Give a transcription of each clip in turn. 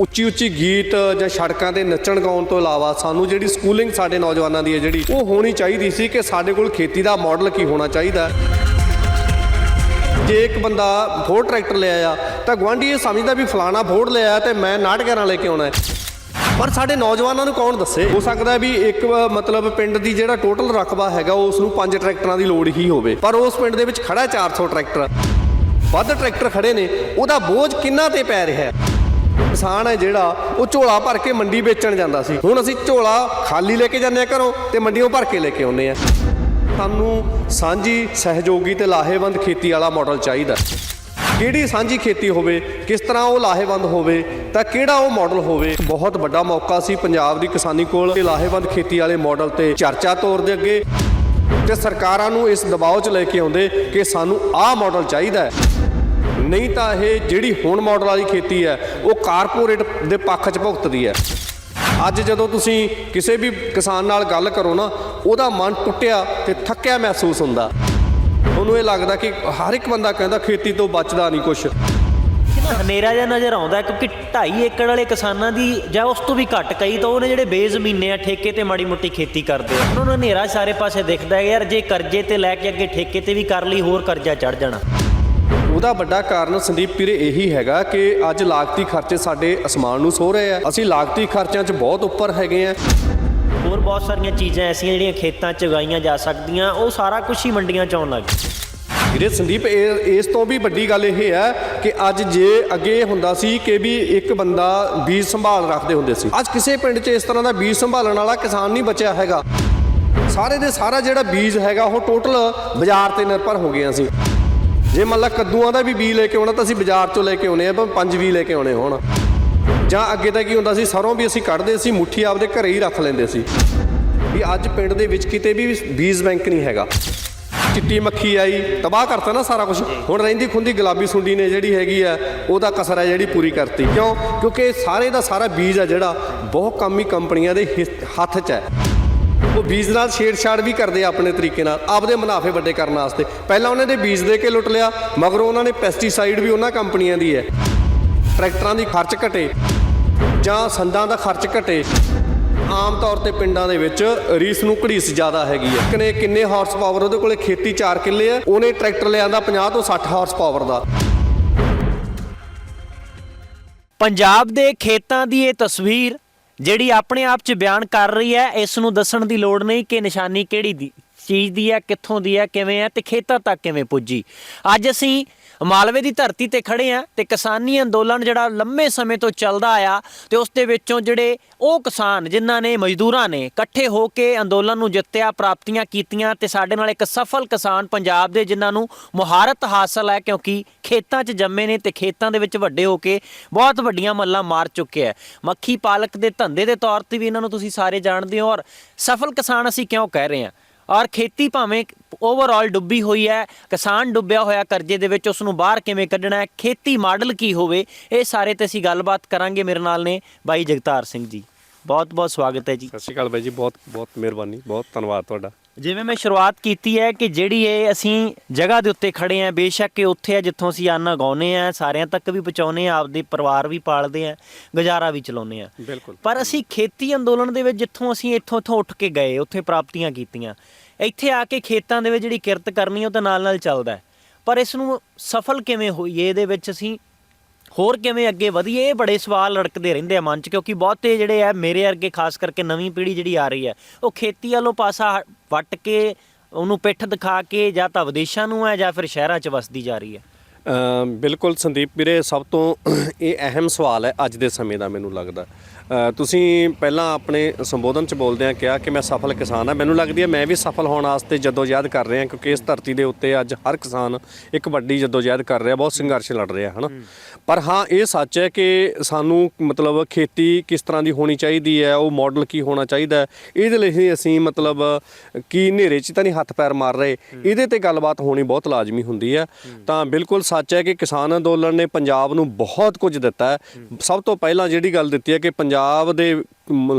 ਉੱਚੀ ਉੱਚੀ ਗੀਤ ਜਾਂ ਸੜਕਾਂ ਤੇ ਨੱਚਣ ਗਾਉਣ ਤੋਂ ਇਲਾਵਾ ਸਾਨੂੰ ਜਿਹੜੀ ਸਕੂਲਿੰਗ ਸਾਡੇ ਨੌਜਵਾਨਾਂ ਦੀ ਹੈ ਜਿਹੜੀ, ਉਹ ਹੋਣੀ ਚਾਹੀਦੀ ਸੀ ਕਿ ਸਾਡੇ ਕੋਲ ਖੇਤੀ ਦਾ ਮਾਡਲ ਕੀ ਹੋਣਾ ਚਾਹੀਦਾ ਜੇ ਇੱਕ ਬੰਦਾ ਫੋਰ ਟਰੈਕਟਰ ਲਿਆ ਆ ਤਾਂ ਗਵਾਂਢੀ ਇਹ ਸਮਝਦਾ ਵੀ ਫਲਾਣਾ ਫੋਰ ਲਿਆ ਤੇ ਮੈਂ 911 ਲੈ ਕੇ ਆਉਣਾ ਹੈ। ਪਰ ਸਾਡੇ ਨੌਜਵਾਨਾਂ ਨੂੰ ਕੌਣ ਦੱਸੇ? ਹੋ ਸਕਦਾ ਵੀ ਇੱਕ, ਮਤਲਬ ਪਿੰਡ ਦੀ ਜਿਹੜਾ ਟੋਟਲ ਰਕਬਾ ਹੈਗਾ, ਉਸ ਨੂੰ ਪੰਜ ਟਰੈਕਟਰਾਂ ਦੀ ਲੋੜ ਹੀ ਹੋਵੇ। ਪਰ ਉਸ ਪਿੰਡ ਦੇ ਵਿੱਚ ਖੜਾ ਹੈ 400 ਟਰੈਕਟਰ ਵੱਧ ਟਰੈਕਟਰ ਖੜੇ ਨੇ, ਉਹਦਾ ਬੋਝ ਕਿੰਨਾ ਤੇ ਪੈ ਰਿਹਾ ਹੈ? ਕਿਸਾਨ ਹੈ ਜਿਹੜਾ, ਉਹ ਝੋਲਾ ਭਰ ਕੇ ਮੰਡੀ ਵੇਚਣ ਜਾਂਦਾ ਸੀ। ਹੁਣ ਅਸੀਂ ਝੋਲਾ ਖਾਲੀ ਲੈ ਕੇ ਜਾਂਦੇ ਆ ਘਰੋਂ ਤੇ ਮੰਡੀੋਂ ਭਰ ਕੇ ਲੈ ਕੇ ਆਉਂਦੇ ਆ ਸਾਨੂੰ ਸਾਂਝੀ ਸਹਿਯੋਗੀ ਤੇ ਲਾਹੇਵੰਦ ਖੇਤੀ ਵਾਲਾ ਮਾਡਲ ਚਾਹੀਦਾ। ਕਿਹੜੀ ਸਾਂਝੀ ਖੇਤੀ ਹੋਵੇ, ਕਿਸ ਤਰ੍ਹਾਂ ਉਹ ਲਾਹੇਵੰਦ ਹੋਵੇ, ਤਾਂ ਕਿਹੜਾ ਉਹ ਮਾਡਲ ਹੋਵੇ। ਬਹੁਤ ਵੱਡਾ ਮੌਕਾ ਸੀ ਪੰਜਾਬ ਦੀ ਕਿਸਾਨੀ ਕੋਲ ਇਹ ਲਾਹੇਵੰਦ ਖੇਤੀ ਵਾਲੇ ਮਾਡਲ ਤੇ ਚਰਚਾ ਤੌਰ ਦੇ ਅੱਗੇ। ਤੇ ਸਰਕਾਰਾਂ ਨੂੰ ਇਸ ਦਬਾਅ 'ਚ ਲੈ ਕੇ ਆਉਂਦੇ ਕਿ ਸਾਨੂੰ ਆਹ ਮਾਡਲ ਚਾਹੀਦਾ ਹੈ। ਨਹੀਂ ਤਾਂ ਇਹ ਜਿਹੜੀ ਹੁਣ ਮਾਡਲ ਵਾਲੀ ਖੇਤੀ ਹੈ, ਉਹ ਕਾਰਪੋਰੇਟ ਦੇ ਪੱਖ 'ਚ ਭੁਗਤਦੀ ਹੈ। ਅੱਜ ਜਦੋਂ ਤੁਸੀਂ ਕਿਸੇ ਵੀ ਕਿਸਾਨ ਨਾਲ ਗੱਲ ਕਰੋ ਨਾ, ਉਹਦਾ ਮਨ ਟੁੱਟਿਆ ਤੇ ਥੱਕਿਆ ਮਹਿਸੂਸ ਹੁੰਦਾ। ਉਹਨੂੰ ਇਹ ਲੱਗਦਾ ਕਿ ਹਰ ਇੱਕ ਬੰਦਾ ਕਹਿੰਦਾ ਖੇਤੀ ਤੋਂ ਬਚਦਾ ਨਹੀਂ ਕੁਝ ਹਨੇਰਾ ਜਿਹਾ ਨਜ਼ਰ ਆਉਂਦਾ ਕਿਉਂਕਿ 2.5 ਏਕੜ ਵਾਲੇ ਕਿਸਾਨਾਂ ਦੀ ਜਾਂ ਉਸ ਤੋਂ ਵੀ ਘੱਟ ਕਈ ਤਾਂ ਉਹਨੇ ਜਿਹੜੇ ਬੇਜ਼ਮੀਨੇ ਆ, ਠੇਕੇ ਤੇ ਮਾੜੀ ਮੋਟੀ ਖੇਤੀ ਕਰਦੇ ਆ। ਉਹਨਾਂ ਨੂੰ ਹਨੇਰਾ ਸਾਰੇ ਪਾਸੇ ਦਿਖਦਾ ਯਾਰ ਜੇ ਕਰਜ਼ੇ ਤੇ ਲੈ ਕੇ ਅੱਗੇ ਠੇਕੇ ਤੇ ਵੀ ਕਰ ਲਈ, ਹੋਰ ਕਰਜ਼ਾ ਚੜ ਜਾਣਾ। ਉਹਦਾ ਵੱਡਾ ਕਾਰਨ ਸੰਦੀਪ ਵੀਰੇ ਇਹੀ ਹੈਗਾ ਕਿ ਅੱਜ ਲਾਗਤੀ ਖਰਚੇ ਸਾਡੇ ਅਸਮਾਨ ਨੂੰ ਸੋ ਰਹੇ ਆ। ਅਸੀਂ ਲਾਗਤੀ ਖਰਚਿਆਂ 'ਚ ਬਹੁਤ ਉੱਪਰ ਹੈਗੇ ਆ। ਹੋਰ ਬਹੁਤ ਸਾਰੀਆਂ ਚੀਜ਼ਾਂ ਐਸੀਆਂ ਜਿਹੜੀਆਂ ਖੇਤਾਂ 'ਚ ਉਗਾਈਆਂ ਜਾ ਸਕਦੀਆਂ ਉਹ ਸਾਰਾ ਕੁਝ ਹੀ ਮੰਡੀਆਂ 'ਚ ਆਉਣ ਲੱਗ ਗਿਆ ਵੀਰੇ ਸੰਦੀਪ ਇਸ ਤੋਂ ਵੀ ਵੱਡੀ ਗੱਲ ਇਹ ਹੈ ਕਿ ਅੱਜ ਜੇ ਅੱਗੇ ਹੁੰਦਾ ਸੀ ਕਿ ਵੀ ਇੱਕ ਬੰਦਾ ਬੀਜ ਸੰਭਾਲ ਰੱਖਦੇ ਹੁੰਦੇ ਸੀ ਅੱਜ ਕਿਸੇ ਪਿੰਡ 'ਚ ਇਸ ਤਰ੍ਹਾਂ ਦਾ ਬੀਜ ਸੰਭਾਲਣ ਵਾਲਾ ਕਿਸਾਨ ਨਹੀਂ ਬਚਿਆ ਹੈਗਾ। ਸਾਰੇ ਦੇ ਸਾਰਾ ਜਿਹੜਾ ਬੀਜ ਹੈਗਾ ਉਹ ਟੋਟਲ ਬਾਜ਼ਾਰ ਤੇ ਨਿਰਭਰ ਹੋ ਗਏ ਅਸੀਂ ਜੇ ਮੰਨ ਲਾ ਕੱਦੂਆਂ ਦਾ ਵੀ ਬੀਜ ਲੈ ਕੇ ਆਉਣਾ ਤਾਂ ਅਸੀਂ ਬਾਜ਼ਾਰ ਚੋਂ ਲੈ ਕੇ ਆਉਣੇ ਆ ਭਾਵੇਂ ਪੰਜ ਵੀ ਲੈ ਕੇ ਆਉਣੇ ਹੋਣ। ਜਾਂ ਅੱਗੇ ਤਾਂ ਕੀ ਹੁੰਦਾ ਸੀ, ਸਰੋਂ ਵੀ ਅਸੀਂ ਕੱਢਦੇ ਸੀ, ਮੁੱਠੀ ਆਪਦੇ ਘਰੇ ਹੀ ਰੱਖ ਲੈਂਦੇ ਸੀ। ਵੀ ਅੱਜ ਪਿੰਡ ਦੇ ਵਿੱਚ ਕਿਤੇ ਵੀ ਬੀਜ ਬੈਂਕ ਨਹੀਂ ਹੈਗਾ। ਚਿੱਟੀ ਮੱਖੀ ਆਈ, ਤਬਾਹ ਕਰਤਾ ਨਾ ਸਾਰਾ ਕੁਝ ਹੁਣ ਰਹਿੰਦੀ ਖੁੰਦੀ ਗੁਲਾਬੀ ਸੁੰਡੀ ਨੇ ਜਿਹੜੀ ਹੈਗੀ ਆ, ਉਹਦਾ ਕਸਰ ਹੈ ਜਿਹੜੀ ਪੂਰੀ ਕਰਤੀ। ਕਿਉਂ? ਕਿਉਂਕਿ ਸਾਰੇ ਦਾ ਸਾਰਾ ਬੀਜ ਆ ਜਿਹੜਾ, ਬਹੁਤ ਕੰਮੀ ਕੰਪਨੀਆਂ ਦੇ ਹਿੱਸ- ਹੱਥ 'ਚ ਹੈ। ਉਹ ਬੀਜ ਨਾਲ ਛੇੜਛਾੜ ਵੀ ਕਰਦੇ ਆ ਆਪਣੇ ਤਰੀਕੇ ਨਾਲ, ਆਪਦੇ ਮੁਨਾਫੇ ਵੱਡੇ ਕਰਨ ਵਾਸਤੇ। ਪਹਿਲਾਂ ਉਹਨਾਂ ਦੇ ਬੀਜ ਦੇ ਕੇ ਲੁੱਟ ਲਿਆ, ਮਗਰੋਂ ਉਹਨਾਂ ਨੇ ਪੈਸਟੀਸਾਈਡ ਵੀ ਉਹਨਾਂ ਕੰਪਨੀਆਂ ਦੀ ਹੈ। ਟਰੈਕਟਰਾਂ ਦੀ ਖਰਚ ਘਟੇ, ਜਾਂ ਸੰਦਾਂ ਦਾ ਖਰਚ ਘਟੇ। ਆਮ ਤੌਰ ਤੇ ਪਿੰਡਾਂ ਦੇ ਵਿੱਚ ਰੀਸ ਨੂੰ ਘੜੀਸ ਜ਼ਿਆਦਾ ਹੈਗੀ ਹੈ। ਕਿਨੇ ਕਿੰਨੇ ਹਾਰਸ ਪਾਵਰ ਉਹਦੇ ਕੋਲੇ ਖੇਤੀ 4 ਕਿੱਲੇ ਆ, ਉਹਨੇ ਟਰੈਕਟਰ ਲਿਆਂਦਾ 50 ਤੋਂ 60 ਹਾਰਸ ਪਾਵਰ ਦਾ। ਪੰਜਾਬ ਦੇ ਖੇਤਾਂ ਦੀ ਇਹ ਤਸਵੀਰ ਜਿਹੜੀ ਆਪਣੇ ਆਪ 'ਚ ਬਿਆਨ ਕਰ ਰਹੀ ਹੈ, ਇਸ ਨੂੰ ਦੱਸਣ ਦੀ ਲੋੜ ਨਹੀਂ ਕਿ ਨਿਸ਼ਾਨੀ ਕਿਹੜੀ ਦੀ, ਚੀਜ਼ ਦੀ ਹੈ, ਕਿੱਥੋਂ ਦੀ ਹੈ, ਕਿਵੇਂ ਹੈ ਤੇ ਖੇਤਾਂ ਤੱਕ ਕਿਵੇਂ ਪੁੱਜੀ। ਅੱਜ ਅਸੀਂ ਮਾਲਵੇ ਦੀ ਧਰਤੀ ਤੇ ਖੜੇ ਆ ਤੇ ਕਿਸਾਨੀ ਅੰਦੋਲਨ ਜਿਹੜਾ ਲੰਮੇ ਸਮੇਂ ਤੋਂ ਚੱਲਦਾ ਆਇਆ ਤੇ ਉਸ ਦੇ ਵਿੱਚੋਂ ਜਿਹੜੇ ਉਹ ਕਿਸਾਨ ਜਿਨ੍ਹਾਂ ਨੇ ਮਜ਼ਦੂਰਾਂ ਨੇ ਇਕੱਠੇ ਹੋ ਕੇ ਅੰਦੋਲਨ ਨੂੰ ਜਿੱਤਿਆ, ਪ੍ਰਾਪਤੀਆਂ ਕੀਤੀਆਂ ਤੇ ਸਾਡੇ ਨਾਲ ਇੱਕ ਸਫਲ ਕਿਸਾਨ ਪੰਜਾਬ ਦੇ ਜਿਨ੍ਹਾਂ ਨੂੰ ਮੁਹਾਰਤ ਹਾਸਲ ਹੈ ਕਿਉਂਕਿ ਖੇਤਾਂ 'ਚ ਜੰਮੇ ਨੇ ਤੇ ਖੇਤਾਂ ਦੇ ਵਿੱਚ ਵੱਡੇ ਹੋ ਕੇ ਬਹੁਤ ਵੱਡੀਆਂ ਮੱਲਾਂ ਮਾਰ ਚੁੱਕੇ ਹੈ ਮੱਖੀ ਪਾਲਕ ਦੇ ਧੰਦੇ ਦੇ ਤੌਰ ਤੇ ਵੀ ਇਹਨਾਂ ਨੂੰ ਤੁਸੀਂ ਸਾਰੇ ਜਾਣਦੇ ਹੋ ਔਰ ਸਫਲ ਕਿਸਾਨ ਅਸੀਂ ਕਿਉਂ ਕਹਿ ਰਹੇ ਹਾਂ? ਔਰ ਖੇਤੀ ਭਾਵੇਂ ਓਵਰਆਲ ਡੁੱਬੀ ਹੋਈ ਹੈ ਕਿਸਾਨ ਡੁੱਬਿਆ ਹੋਇਆ ਕਰਜ਼ੇ ਦੇ ਵਿੱਚ ਉਸ ਨੂੰ ਬਾਹਰ ਕਿਵੇਂ ਕੱਢਣਾ ਹੈ ਖੇਤੀ ਮਾਡਲ ਕੀ ਹੋਵੇ ਇਹ ਸਾਰੇ ਤੇ ਅਸੀਂ ਗੱਲਬਾਤ ਕਰਾਂਗੇ ਮੇਰੇ ਨਾਲ ਨੇ ਬਾਈ ਜਗਤਾਰ ਸਿੰਘ ਜੀ। ਬਹੁਤ ਬਹੁਤ ਸਵਾਗਤ ਹੈ ਜੀ। ਸਤਿ ਸ਼੍ਰੀ ਅਕਾਲ ਬਾਈ ਜੀ ਬਹੁਤ ਬਹੁਤ ਮਿਹਰਬਾਨੀ ਬਹੁਤ ਧੰਨਵਾਦ ਤੁਹਾਡਾ। ਜਿਵੇਂ ਮੈਂ ਸ਼ੁਰੂਆਤ ਕੀਤੀ ਹੈ ਕਿ ਜਿਹੜੀ ਇਹ ਅਸੀਂ ਜਗ੍ਹਾ ਦੇ ਉੱਤੇ ਖੜੇ ਆਂ ਬੇਸ਼ੱਕ ਇਹ ਉੱਥੇ ਆ ਜਿੱਥੋਂ ਅਸੀਂ ਅੰਨ ਉਗਾਉਂਦੇ ਆ ਸਾਰਿਆਂ ਤੱਕ ਵੀ ਪਹੁੰਚਾਉਂਦੇ ਆ ਆਪਦੇ ਪਰਿਵਾਰ ਵੀ ਪਾਲਦੇ ਆ ਗੁਜ਼ਾਰਾ ਵੀ ਚਲਾਉਂਦੇ ਆ ਬਿਲਕੁਲ। ਪਰ ਅਸੀਂ ਖੇਤੀ ਅੰਦੋਲਨ ਦੇ ਵਿੱਚ ਜਿੱਥੋਂ ਅਸੀਂ ਇੱਥੋਂ ਇੱਥੋਂ ਉੱਠ ਕੇ ਗਏ ਉੱਥੇ ਪ੍ਰਾਪਤੀਆਂ ਕੀਤੀਆਂ। ਇੱਥੇ ਆ ਕੇ ਖੇਤਾਂ ਦੇ ਵਿੱਚ ਜਿਹੜੀ ਕਿਰਤ ਕਰਨੀ ਉਹ ਤਾਂ ਨਾਲ ਨਾਲ ਚੱਲਦਾ ਹੈ। ਪਰ ਇਸ ਨੂੰ ਸਫਲ ਕਿਵੇਂ ਹੋਈਏ ਇਹਦੇ ਵਿੱਚ ਅਸੀਂ ਹੋਰ ਕਿਵੇਂ ਅੱਗੇ ਵਧੀਏ? ਇਹ ਬੜੇ ਸਵਾਲ ਲੜਕਦੇ ਰਹਿੰਦੇ ਆ ਮਨ 'ਚ, ਕਿਉਂਕਿ ਬਹੁਤੇ ਜਿਹੜੇ ਆ ਮੇਰੇ ਵਰਗੇ, ਖਾਸ ਕਰਕੇ ਨਵੀਂ ਪੀੜ੍ਹੀ ਜਿਹੜੀ ਆ ਰਹੀ ਹੈ, ਉਹ ਖੇਤੀ ਵੱਲੋਂ ਪਾਸਾ ਵੱਟ ਕੇ ਉਹਨੂੰ ਪਿੱਠ ਦਿਖਾ ਕੇ ਜਾਂ ਤਾਂ ਵਿਦੇਸ਼ਾਂ ਨੂੰ ਹੈ ਜਾਂ ਫਿਰ ਸ਼ਹਿਰਾਂ 'ਚ ਵਸਦੀ ਜਾ ਰਹੀ ਹੈ। ਬਿਲਕੁਲ ਸੰਦੀਪ ਵੀਰੇ, ਸਭ ਤੋਂ ਇਹ ਅਹਿਮ ਸਵਾਲ ਹੈ ਅੱਜ ਦੇ ਸਮੇਂ ਦਾ ਮੈਨੂੰ ਲੱਗਦਾ। ਤੁਸੀਂ ਪਹਿਲਾਂ ਆਪਣੇ ਸੰਬੋਧਨ ਚ ਬੋਲਦਿਆਂ ਕਿਹਾ ਕਿ ਮੈਂ ਸਫਲ ਕਿਸਾਨ ਹਾਂ। ਮੈਨੂੰ ਲੱਗਦੀ ਹੈ ਮੈਂ ਵੀ ਸਫਲ ਹੋਣ ਵਾਸਤੇ ਜਦੋਜਹਿਦ ਕਰ ਰਿਹਾ ਕਿਉਂਕਿ ਇਸ ਧਰਤੀ ਦੇ ਉੱਤੇ ਅੱਜ ਹਰ ਕਿਸਾਨ ਇੱਕ ਵੱਡੀ ਜਦੋਜਹਿਦ ਕਰ ਰਿਹਾ ਬਹੁਤ ਸੰਘਰਸ਼ ਲੜ ਰਿਹਾ ਹਨਾ? ਪਰ ਹਾਂ ਇਹ ਸੱਚ ਹੈ ਕਿ ਸਾਨੂੰ ਮਤਲਬ ਖੇਤੀ ਕਿਸ ਤਰ੍ਹਾਂ ਦੀ ਹੋਣੀ ਚਾਹੀਦੀ ਹੈ ਉਹ ਮਾਡਲ ਕੀ ਹੋਣਾ ਚਾਹੀਦਾ ਇਹਦੇ ਲਈ ਅਸੀਂ ਮਤਲਬ ਕੀ ਹਨੇਰੇ 'ਚ ਤਾਂ ਨਹੀਂ ਹੱਥ ਪੈਰ ਮਾਰ ਰਹੇ? ਇਹਦੇ ਤੇ ਗੱਲਬਾਤ ਹੋਣੀ ਬਹੁਤ ਲਾਜ਼ਮੀ ਹੁੰਦੀ ਹੈ। ਤਾਂ ਬਿਲਕੁਲ ਸੱਚ ਹੈ ਕਿ ਕਿਸਾਨ ਅੰਦੋਲਨ ਨੇ ਪੰਜਾਬ ਨੂੰ ਬਹੁਤ ਕੁਝ ਦਿੱਤਾ ਸਭ ਤੋਂ ਪਹਿਲਾਂ ਜਿਹੜੀ ਗੱਲ ਦਿੱਤੀ ਹੈ ਕਿ ਪੰਜਾਬ ਪੰਜਾਬ ਦੇ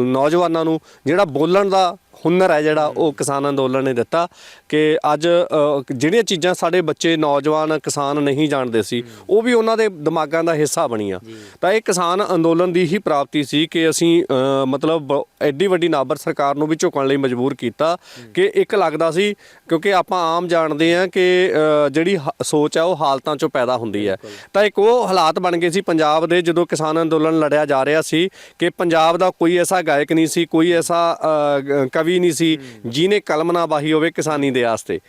ਨੌਜਵਾਨਾਂ ਨੂੰ ਜਿਹੜਾ ਬੋਲਣ ਦਾ ਹੁਨਰ ਹੈ ਜਿਹੜਾ ਉਹ ਕਿਸਾਨ ਅੰਦੋਲਨ ਨੇ ਦਿੱਤਾ ਕਿ ਅੱਜ ਅ, ਜਿਹੜੀਆਂ ਚੀਜ਼ਾਂ ਸਾਡੇ ਬੱਚੇ ਨੌਜਵਾਨ ਕਿਸਾਨ ਨਹੀਂ ਜਾਣਦੇ ਸੀ ਉਹ ਵੀ ਉਹਨਾਂ ਦੇ ਦਿਮਾਗਾਂ ਦਾ ਹਿੱਸਾ ਬਣੀਆਂ। ਤਾਂ ਇਹ ਕਿਸਾਨ ਅੰਦੋਲਨ ਦੀ ਹੀ ਪ੍ਰਾਪਤੀ ਸੀ ਕਿ ਅਸੀਂ ਅ, ਮਤਲਬ ਬ- ਐਡੀ ਵੱਡੀ ਨਾਬਰ ਸਰਕਾਰ ਨੂੰ ਵੀ ਝੁਕਣ ਲਈ ਮਜਬੂਰ ਕੀਤਾ ਕਿ ਇੱਕ ਲੱਗਦਾ ਸੀ ਕਿਉਂਕਿ ਆਪਾਂ ਆਮ ਜਾਣਦੇ ਹਾਂ ਕਿ ਅ, ਜਿਹੜੀ ਹ- ਸੋਚ ਹੈ ਉਹ ਹਾਲਤਾਂ ਚੋਂ ਪੈਦਾ ਹੁੰਦੀ ਹੈ। ਤਾਂ ਇੱਕ ਉਹ ਹਾਲਾਤ ਬਣ ਗਏ ਸੀ ਪੰਜਾਬ ਦੇ ਜਦੋਂ ਕਿਸਾਨ ਅੰਦੋਲਨ ਲੜਿਆ ਜਾ ਰਿਹਾ ਸੀ ਕਿ ਪੰਜਾਬ ਦਾ ਕੋਈ ਐਸਾ ਗਾਇਕ ਨਹੀਂ ਸੀ ਕੋਈ ਐਸਾ ਅ, ਗ- ਕਵੀ ਨਹੀਂ ਸੀ ਜਿਹਨੇ ਕਲਮ ਨਾ ਬਾਹੀ ਹੋਵੇ ਕਿਸਾਨੀ ਦੇ ਵਾਸਤੇ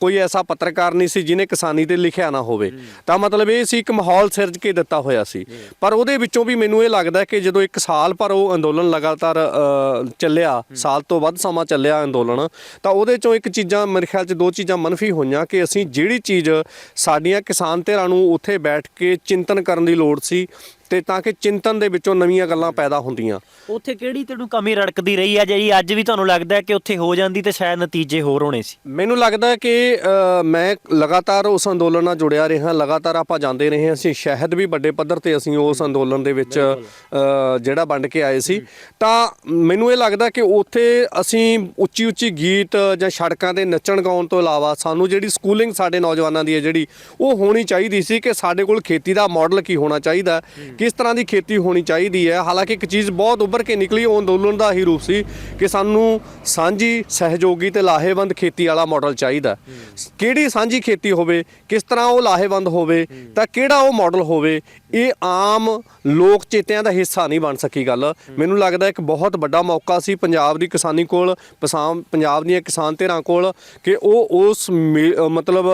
ਕੋਈ ਐਸਾ ਪੱਤਰਕਾਰ ਨਹੀਂ ਸੀ ਜਿਹਨੇ ਕਿਸਾਨੀ ਤੇ ਲਿਖਿਆ ਨਾ ਹੋਵੇ। ਤਾਂ ਮਤਲਬ ਇਹ ਸੀ ਇੱਕ ਮਾਹੌਲ ਸਿਰਜ ਕੇ ਦਿੱਤਾ ਹੋਇਆ ਸੀ। ਪਰ ਉਹਦੇ ਵਿੱਚੋਂ ਵੀ ਮੈਨੂੰ ਇਹ ਲੱਗਦਾ ਕਿ ਜਦੋਂ ਇੱਕ ਸਾਲ ਪਰ ਉਹ ਅੰਦੋਲਨ ਲਗਾਤਾਰ ਚੱਲਿਆ ਸਾਲ ਤੋਂ ਵੱਧ ਸਮਾਂ ਚੱਲਿਆ ਅੰਦੋਲਨ ਤਾਂ ਉਹਦੇ ਚੋਂ ਇੱਕ ਚੀਜ਼ਾਂ ਮੇਰੇ ਖਿਆਲ 'ਚ ਦੋ ਚੀਜ਼ਾਂ ਮੰਨਫੀ ਹੋਈਆਂ ਕਿ ਅਸੀਂ ਜਿਹੜੀ ਚੀਜ਼ ਸਾਡੀਆਂ ਕਿਸਾਨ ਧਿਰਾਂ ਨੂੰ ਉੱਥੇ ਬੈਠ ਕੇ ਚਿੰਤਨ ਕਰਨ ਦੀ ਲੋੜ ਸੀ ਤੇ ਤਾਂ ਕਿ ਚਿੰਤਨ ਦੇ ਵਿੱਚੋਂ ਨਵੀਆਂ ਗੱਲਾਂ ਪੈਦਾ ਹੁੰਦੀਆਂ। ਉੱਥੇ ਕਿਹੜੀ ਤੈਨੂੰ ਕਮੀ ਰੜਕਦੀ ਰਹੀ ਹੈ ਜਿਹੜੀ ਅੱਜ ਵੀ ਤੁਹਾਨੂੰ ਲੱਗਦਾ ਕਿ ਉੱਥੇ ਹੋ ਜਾਂਦੀ ਤੇ ਸ਼ਾਇਦ ਨਤੀਜੇ ਹੋਰ ਹੋਣੇ ਸੀ? ਮੈਨੂੰ ਲੱਗਦਾ ਕਿ ਮੈਂ ਲਗਾਤਾਰ ਉਸ ਅੰਦੋਲਨ ਨਾਲ ਜੁੜਿਆ ਰਿਹਾ ਲਗਾਤਾਰ ਆਪਾਂ ਜਾਂਦੇ ਰਹੇ। ਅਸੀਂ ਸ਼ਹਿਦ ਵੀ ਵੱਡੇ ਪੱਧਰ ਤੇ ਅਸੀਂ ਉਸ ਅੰਦੋਲਨ ਦੇ ਵਿੱਚ ਜਿਹੜਾ ਵੰਡ ਕੇ ਆਏ ਸੀ। ਤਾਂ ਮੈਨੂੰ ਇਹ ਲੱਗਦਾ ਕਿ ਉੱਥੇ ਅਸੀਂ ਉੱਚੀ ਉੱਚੀ ਗੀਤ ਜਾਂ ਸੜਕਾਂ ਤੇ ਨੱਚਣ ਗਾਉਣ ਤੋਂ ਇਲਾਵਾ ਸਾਨੂੰ ਜਿਹੜੀ ਸਕੂਲਿੰਗ ਸਾਡੇ ਨੌਜਵਾਨਾਂ ਦੀ ਹੈ ਜਿਹੜੀ ਉਹ ਹੋਣੀ ਚਾਹੀਦੀ ਸੀ ਕਿ ਸਾਡੇ ਕੋਲ ਖੇਤੀ ਦਾ ਮਾਡਲ ਕੀ ਹੋਣਾ ਚਾਹੀਦਾ ਕਿਸ ਤਰ੍ਹਾਂ ਦੀ ਖੇਤੀ ਹੋਣੀ ਚਾਹੀਦੀ ਹੈ? ਹਾਲਾਂਕਿ ਇੱਕ ਚੀਜ਼ ਬਹੁਤ ਉੱਭਰ ਕੇ ਨਿਕਲੀ ਉਹ ਅੰਦੋਲਨ ਦਾ ਹੀ ਰੂਪ ਸੀ ਕਿ ਸਾਨੂੰ ਸਾਂਝੀ ਸਹਿਯੋਗੀ ਤੇ ਲਾਹੇਵੰਦ ਖੇਤੀ ਵਾਲਾ ਮਾਡਲ ਚਾਹੀਦਾ ਕਿਹੜੀ ਸਾਂਝੀ ਖੇਤੀ ਹੋਵੇ ਕਿਸ ਤਰ੍ਹਾਂ ਉਹ ਲਾਹੇਵੰਦ ਹੋਵੇ ਤਾਂ ਕਿਹੜਾ ਉਹ ਮਾਡਲ ਹੋਵੇ ਇਹ ਆਮ ਲੋਕ ਚੇਤਿਆਂ ਦਾ ਹਿੱਸਾ ਨਹੀਂ ਬਣ ਸਕੀ ਗੱਲ। ਮੈਨੂੰ ਲੱਗਦਾ ਇੱਕ ਬਹੁਤ ਵੱਡਾ ਮੌਕਾ ਸੀ ਪੰਜਾਬ ਦੀ ਕਿਸਾਨੀ ਕੋਲ, ਪਸਾਮ, ਪੰਜਾਬ ਦੀਆਂ ਕਿਸਾਨ ਧਿਰਾਂ ਕੋਲ ਕਿ ਉਹ ਉਸ ਮੇ- ਮਤਲਬ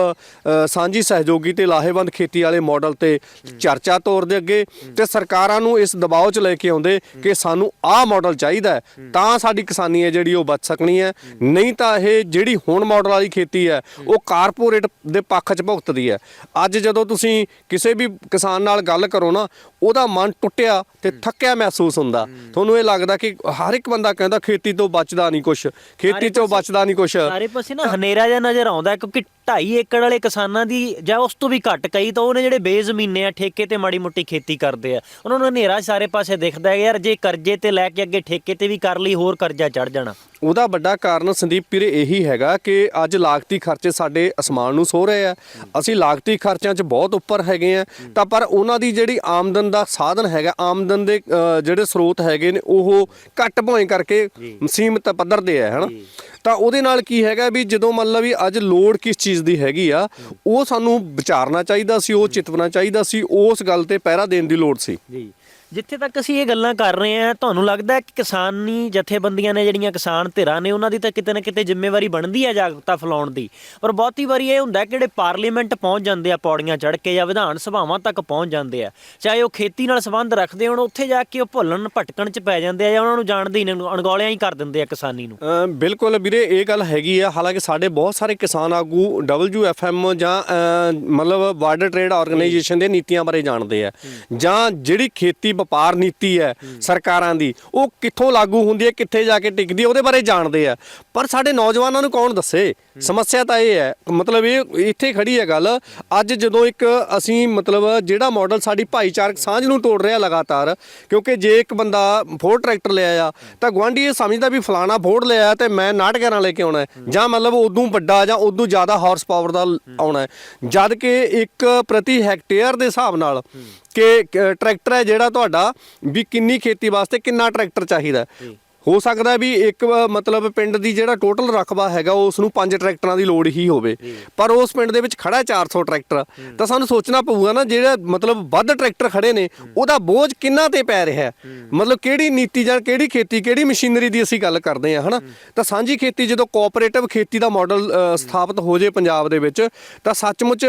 ਸਾਂਝੀ ਸਹਿਯੋਗੀ ਤੇ ਲਾਹੇਵੰਦ ਖੇਤੀ ਵਾਲੇ ਮਾਡਲ ਤੇ ਚਰਚਾ ਤੌਰ ਦੇ ਅੱਗੇ ਤੇ ਸਰਕਾਰਾਂ ਨੂੰ ਇਸ ਦਬਾਅ 'ਚ ਲੈ ਕੇ ਆਉਂਦੇ ਕਿ ਸਾਨੂੰ ਆਹ ਮਾਡਲ ਚਾਹੀਦਾ ਤਾਂ ਸਾਡੀ ਕਿਸਾਨੀ ਹੈ ਜਿਹੜੀ ਉਹ ਬਚ ਸਕਣੀ ਹੈ। ਨਹੀਂ ਤਾਂ ਇਹ ਜਿਹੜੀ ਹੁਣ ਮਾਡਲ ਵਾਲੀ ਖੇਤੀ ਹੈ, ਉਹ ਕਾਰਪੋਰੇਟ ਦੇ ਪੱਖ 'ਚ ਭੁਗਤਦੀ ਹੈ। ਅੱਜ ਜਦੋਂ ਤੁਸੀਂ ਕਿਸੇ ਵੀ ਕਿਸਾਨ ਨਾਲ ਗੱਲ ਕਰੋ ਨਾ ਉਹਦਾ ਮਨ ਟੁੱਟਿਆ ਤੇ ਥੱਕਿਆ ਮਹਿਸੂਸ ਹੁੰਦਾ। ਤੁਹਾਨੂੰ ਇਹ ਲੱਗਦਾ ਕਿ ਹਰ ਇੱਕ ਬੰਦਾ ਕਹਿੰਦਾ ਖੇਤੀ ਤੋਂ ਬਚਦਾ ਨਹੀਂ ਕੁਛ ਖੇਤੀ ਤੋਂ ਬਚਦਾ ਨਹੀਂ ਕੁਛ। ਸਾਰੇ ਪਾਸੇ ਨਾ ਹਨੇਰਾ ਜਿਹਾ ਨਜ਼ਰ ਆਉਂਦਾ ਕਿਉਂਕਿ 2.5 ਏਕੜ ਵਾਲੇ ਕਿਸਾਨਾਂ ਦੀ ਜਾਂ ਉਸ ਤੋਂ ਵੀ ਘੱਟ ਕਈ ਤਾਂ ਉਹਨੇ ਜਿਹੜੇ ਬੇਜ਼ਮੀਨੇ ਆ ਠੇਕੇ ਤੇ ਮਾੜੀ ਮੋਟੀ ਖੇਤੀ ਕਰਦੇ ਆ। ਉਹਨਾਂ ਨੂੰ ਹਨੇਰਾ ਸਾਰੇ ਪਾਸੇ ਦਿਖਦਾ ਹੈ ਯਾਰ ਜੇ ਕਰਜ਼ੇ ਤੇ ਲੈ ਕੇ ਅੱਗੇ ਠੇਕੇ ਤੇ ਵੀ ਕਰ ਲਈ ਹੋਰ ਕਰਜ਼ਾ ਚੜ ਜਾਣਾ। ਉਹਦਾ ਵੱਡਾ ਕਾਰਨ ਸੰਦੀਪ ਵੀਰੇ ਇਹੀ ਹੈਗਾ ਕਿ ਅੱਜ ਲਾਗਤੀ ਖਰਚੇ ਸਾਡੇ ਅਸਮਾਨ ਨੂੰ ਸੋ ਰਹੇ ਆ। ਅਸੀਂ ਲਾਗਤੀ ਖਰਚਿਆਂ 'ਚ ਬਹੁਤ ਉੱਪਰ ਹੈਗੇ ਆ। ਤਾਂ ਪਰ ਉਹਨਾਂ ਦੀ ਜਿਹੜੀ ਆਮਦਨ ਦਾ ਸਾਧਨ ਹੈਗਾ ਆਮਦਨ ਦੇ ਜਿਹੜੇ ਸਰੋਤ ਹੈਗੇ ਨੇ ਉਹ ਘੱਟ ਭੋਏ ਕਰਕੇ ਸੀਮਤ ਪੱਧਰ ਦੇ ਆ ਹਨਾ ਤਾਂ ਉਹਦੇ ਨਾਲ ਕੀ ਹੈਗਾ ਵੀ ਜਦੋਂ ਮੰਨ ਮਤਲਬ ਵੀ ਅੱਜ ਲੋੜ ਕਿਸ ਚੀਜ਼ ਦੀ ਹੈਗੀ ਆ, ਉਹ ਸਾਨੂੰ ਵਿਚਾਰਨਾ ਚਾਹੀਦਾ ਸੀ, ਉਹ ਚਿਤਵਣਾ ਚਾਹੀਦਾ ਸੀ, ਉਸ ਗੱਲ ਤੇ ਪਹਿਰਾ ਦੇਣ ਦੀ ਲੋੜ ਸੀ। ਜੀ। ਜਿੱਥੇ ਤੱਕ ਅਸੀਂ ਇਹ ਗੱਲਾਂ ਕਰ ਰਹੇ ਹਾਂ, ਤੁਹਾਨੂੰ ਲੱਗਦਾ ਹੈ ਕਿ ਕਿਸਾਨੀ ਜਥੇਬੰਦੀਆਂ ਨੇ ਜਿਹੜੀਆਂ ਕਿਸਾਨ ਧਿਰਾਂ ਨੇ, ਉਹਨਾਂ ਦੀ ਤਾਂ ਕਿਤੇ ਨਾ ਕਿਤੇ ਜ਼ਿੰਮੇਵਾਰੀ ਬਣਦੀ ਹੈ ਜਾਗਰੂਕਤਾ ਫੈਲਾਉਣ ਦੀ। ਪਰ ਬਹੁਤੀ ਵਾਰੀ ਇਹ ਹੁੰਦਾ ਕਿ ਜਿਹੜੇ ਪਾਰਲੀਮੈਂਟ ਪਹੁੰਚ ਜਾਂਦੇ ਆ, ਪੌੜੀਆਂ ਚੜ੍ਹ ਕੇ ਜਾਂ ਵਿਧਾਨ ਸਭਾਵਾਂ ਤੱਕ ਪਹੁੰਚ ਜਾਂਦੇ ਆ, ਚਾਹੇ ਉਹ ਖੇਤੀ ਨਾਲ ਸੰਬੰਧ ਰੱਖਦੇ ਹੋਣ, ਉੱਥੇ ਜਾ ਕੇ ਉਹ ਭੁੱਲਣ, ਭਟਕਣ ਚ ਪੈ ਜਾਂਦੇ ਆ ਜਾਂ ਉਹਨਾਂ ਨੂੰ ਜਾਣਦੇ ਹੀ ਨਹੀਂ ਅਣਗੌਲਿਆਂ ਹੀ ਕਰ ਦਿੰਦੇ ਆ ਕਿਸਾਨੀ ਨੂੰ। ਬਿਲਕੁਲ ਵੀਰੇ, ਇਹ ਗੱਲ ਹੈਗੀ ਆ। ਹਾਲਾਂਕਿ ਸਾਡੇ ਬਹੁਤ ਸਾਰੇ ਕਿਸਾਨ ਆਗੂ WFM ਜਾਂ ਮਤਲਬ ਵਰਲਡ ਟ੍ਰੇਡ ਆਰਗੇਨਾਈਜੇਸ਼ਨ ਦੇ ਨੀਤੀਆਂ ਬਾਰੇ ਜਾਣਦੇ ਆ। ਜਾਂ ਜਿਹੜੀ ਖੇਤੀ ਵਪਾਰ ਨੀਤੀ ਹੈ ਸਰਕਾਰਾਂ ਦੀ ਉਹ ਕਿੱਥੋਂ ਲਾਗੂ ਹੁੰਦੀ ਹੈ ਕਿੱਥੇ ਜਾ ਕੇ ਟਿਕਦੀ ਹੈ ਉਹਦੇ ਬਾਰੇ ਜਾਣਦੇ ਆ। ਪਰ ਸਾਡੇ ਨੌਜਵਾਨਾਂ ਨੂੰ ਕੌਣ ਦੱਸੇ? ਸਮੱਸਿਆ ਤਾਂ ਇਹ ਹੈ ਮਤਲਬ ਇਹ ਇੱਥੇ ਖੜੀ ਹੈ ਗੱਲ ਅੱਜ ਜਦੋਂ ਇੱਕ ਅਸੀਂ ਮਤਲਬ ਜਿਹੜਾ ਮਾਡਲ ਸਾਡੀ ਭਾਈਚਾਰਕ ਸਾਂਝ ਨੂੰ ਤੋੜ ਰਿਹਾ ਲਗਾਤਾਰ ਕਿਉਂਕਿ ਜੇ ਇੱਕ ਬੰਦਾ ਫੋਰ ਟਰੈਕਟਰ ਲਿਆ ਆ ਤਾਂ ਗਵਾਂਢੀ ਇਹ ਸਮਝਦਾ ਵੀ ਫਲਾਣਾ ਫੋਰ ਲਿਆ ਤੇ ਮੈਂ 911 ਲੈ ਕੇ ਆਉਣਾ ਜਾਂ ਮਤਲਬ ਉਦੋਂ ਵੱਡਾ ਜਾਂ ਉਦੋਂ ਜ਼ਿਆਦਾ ਹਾਰਸ ਪਾਵਰ ਦਾ ਆਉਣਾ ਜਦ ਕਿ ਇੱਕ ਪ੍ਰਤੀ ਹੈਕਟੇਅਰ ਦੇ ਹਿਸਾਬ ਨਾਲ ਕਿ ਟਰੈਕਟਰ ਹੈ ਜਿਹੜਾ ਤੁਹਾਡਾ ਵੀ ਕਿੰਨੀ ਖੇਤੀ ਵਾਸਤੇ ਕਿੰਨਾ ਟਰੈਕਟਰ ਚਾਹੀਦਾ ਹੋ ਸਕਦਾ ਵੀ ਇੱਕ, ਮਤਲਬ ਪਿੰਡ ਦੀ ਜਿਹੜਾ ਟੋਟਲ ਰਕਬਾ ਹੈਗਾ ਉਸ ਨੂੰ ਪੰਜ ਟਰੈਕਟਰਾਂ ਦੀ ਲੋੜ ਹੀ ਹੋਵੇ। ਪਰ ਉਸ ਪਿੰਡ ਦੇ ਵਿੱਚ ਖੜਾ ਹੈ 400 ਟਰੈਕਟਰ। ਤਾਂ ਸਾਨੂੰ ਸੋਚਣਾ ਪਊਗਾ ਨਾ, ਜਿਹੜਾ ਮਤਲਬ ਵੱਧ ਟਰੈਕਟਰ ਖੜੇ ਨੇ, ਉਹਦਾ ਬੋਝ ਕਿੰਨਾ ਤੇ ਪੈ ਰਿਹਾ ਮਤਲਬ ਕਿਹੜੀ ਨੀਤੀ ਜਾਂ ਕਿਹੜੀ ਖੇਤੀ, ਕਿਹੜੀ ਮਸ਼ੀਨਰੀ ਦੀ ਅਸੀਂ ਗੱਲ ਕਰਦੇ ਹਾਂ, ਹਨਾ? ਤਾਂ ਸਾਂਝੀ ਖੇਤੀ ਜਦੋਂ ਕੋਆਪਰੇਟਿਵ ਖੇਤੀ ਦਾ ਮਾਡਲ ਸਥਾਪਿਤ ਹੋ ਜੇ ਪੰਜਾਬ ਦੇ ਵਿੱਚ, ਤਾਂ ਸੱਚਮੁੱਚ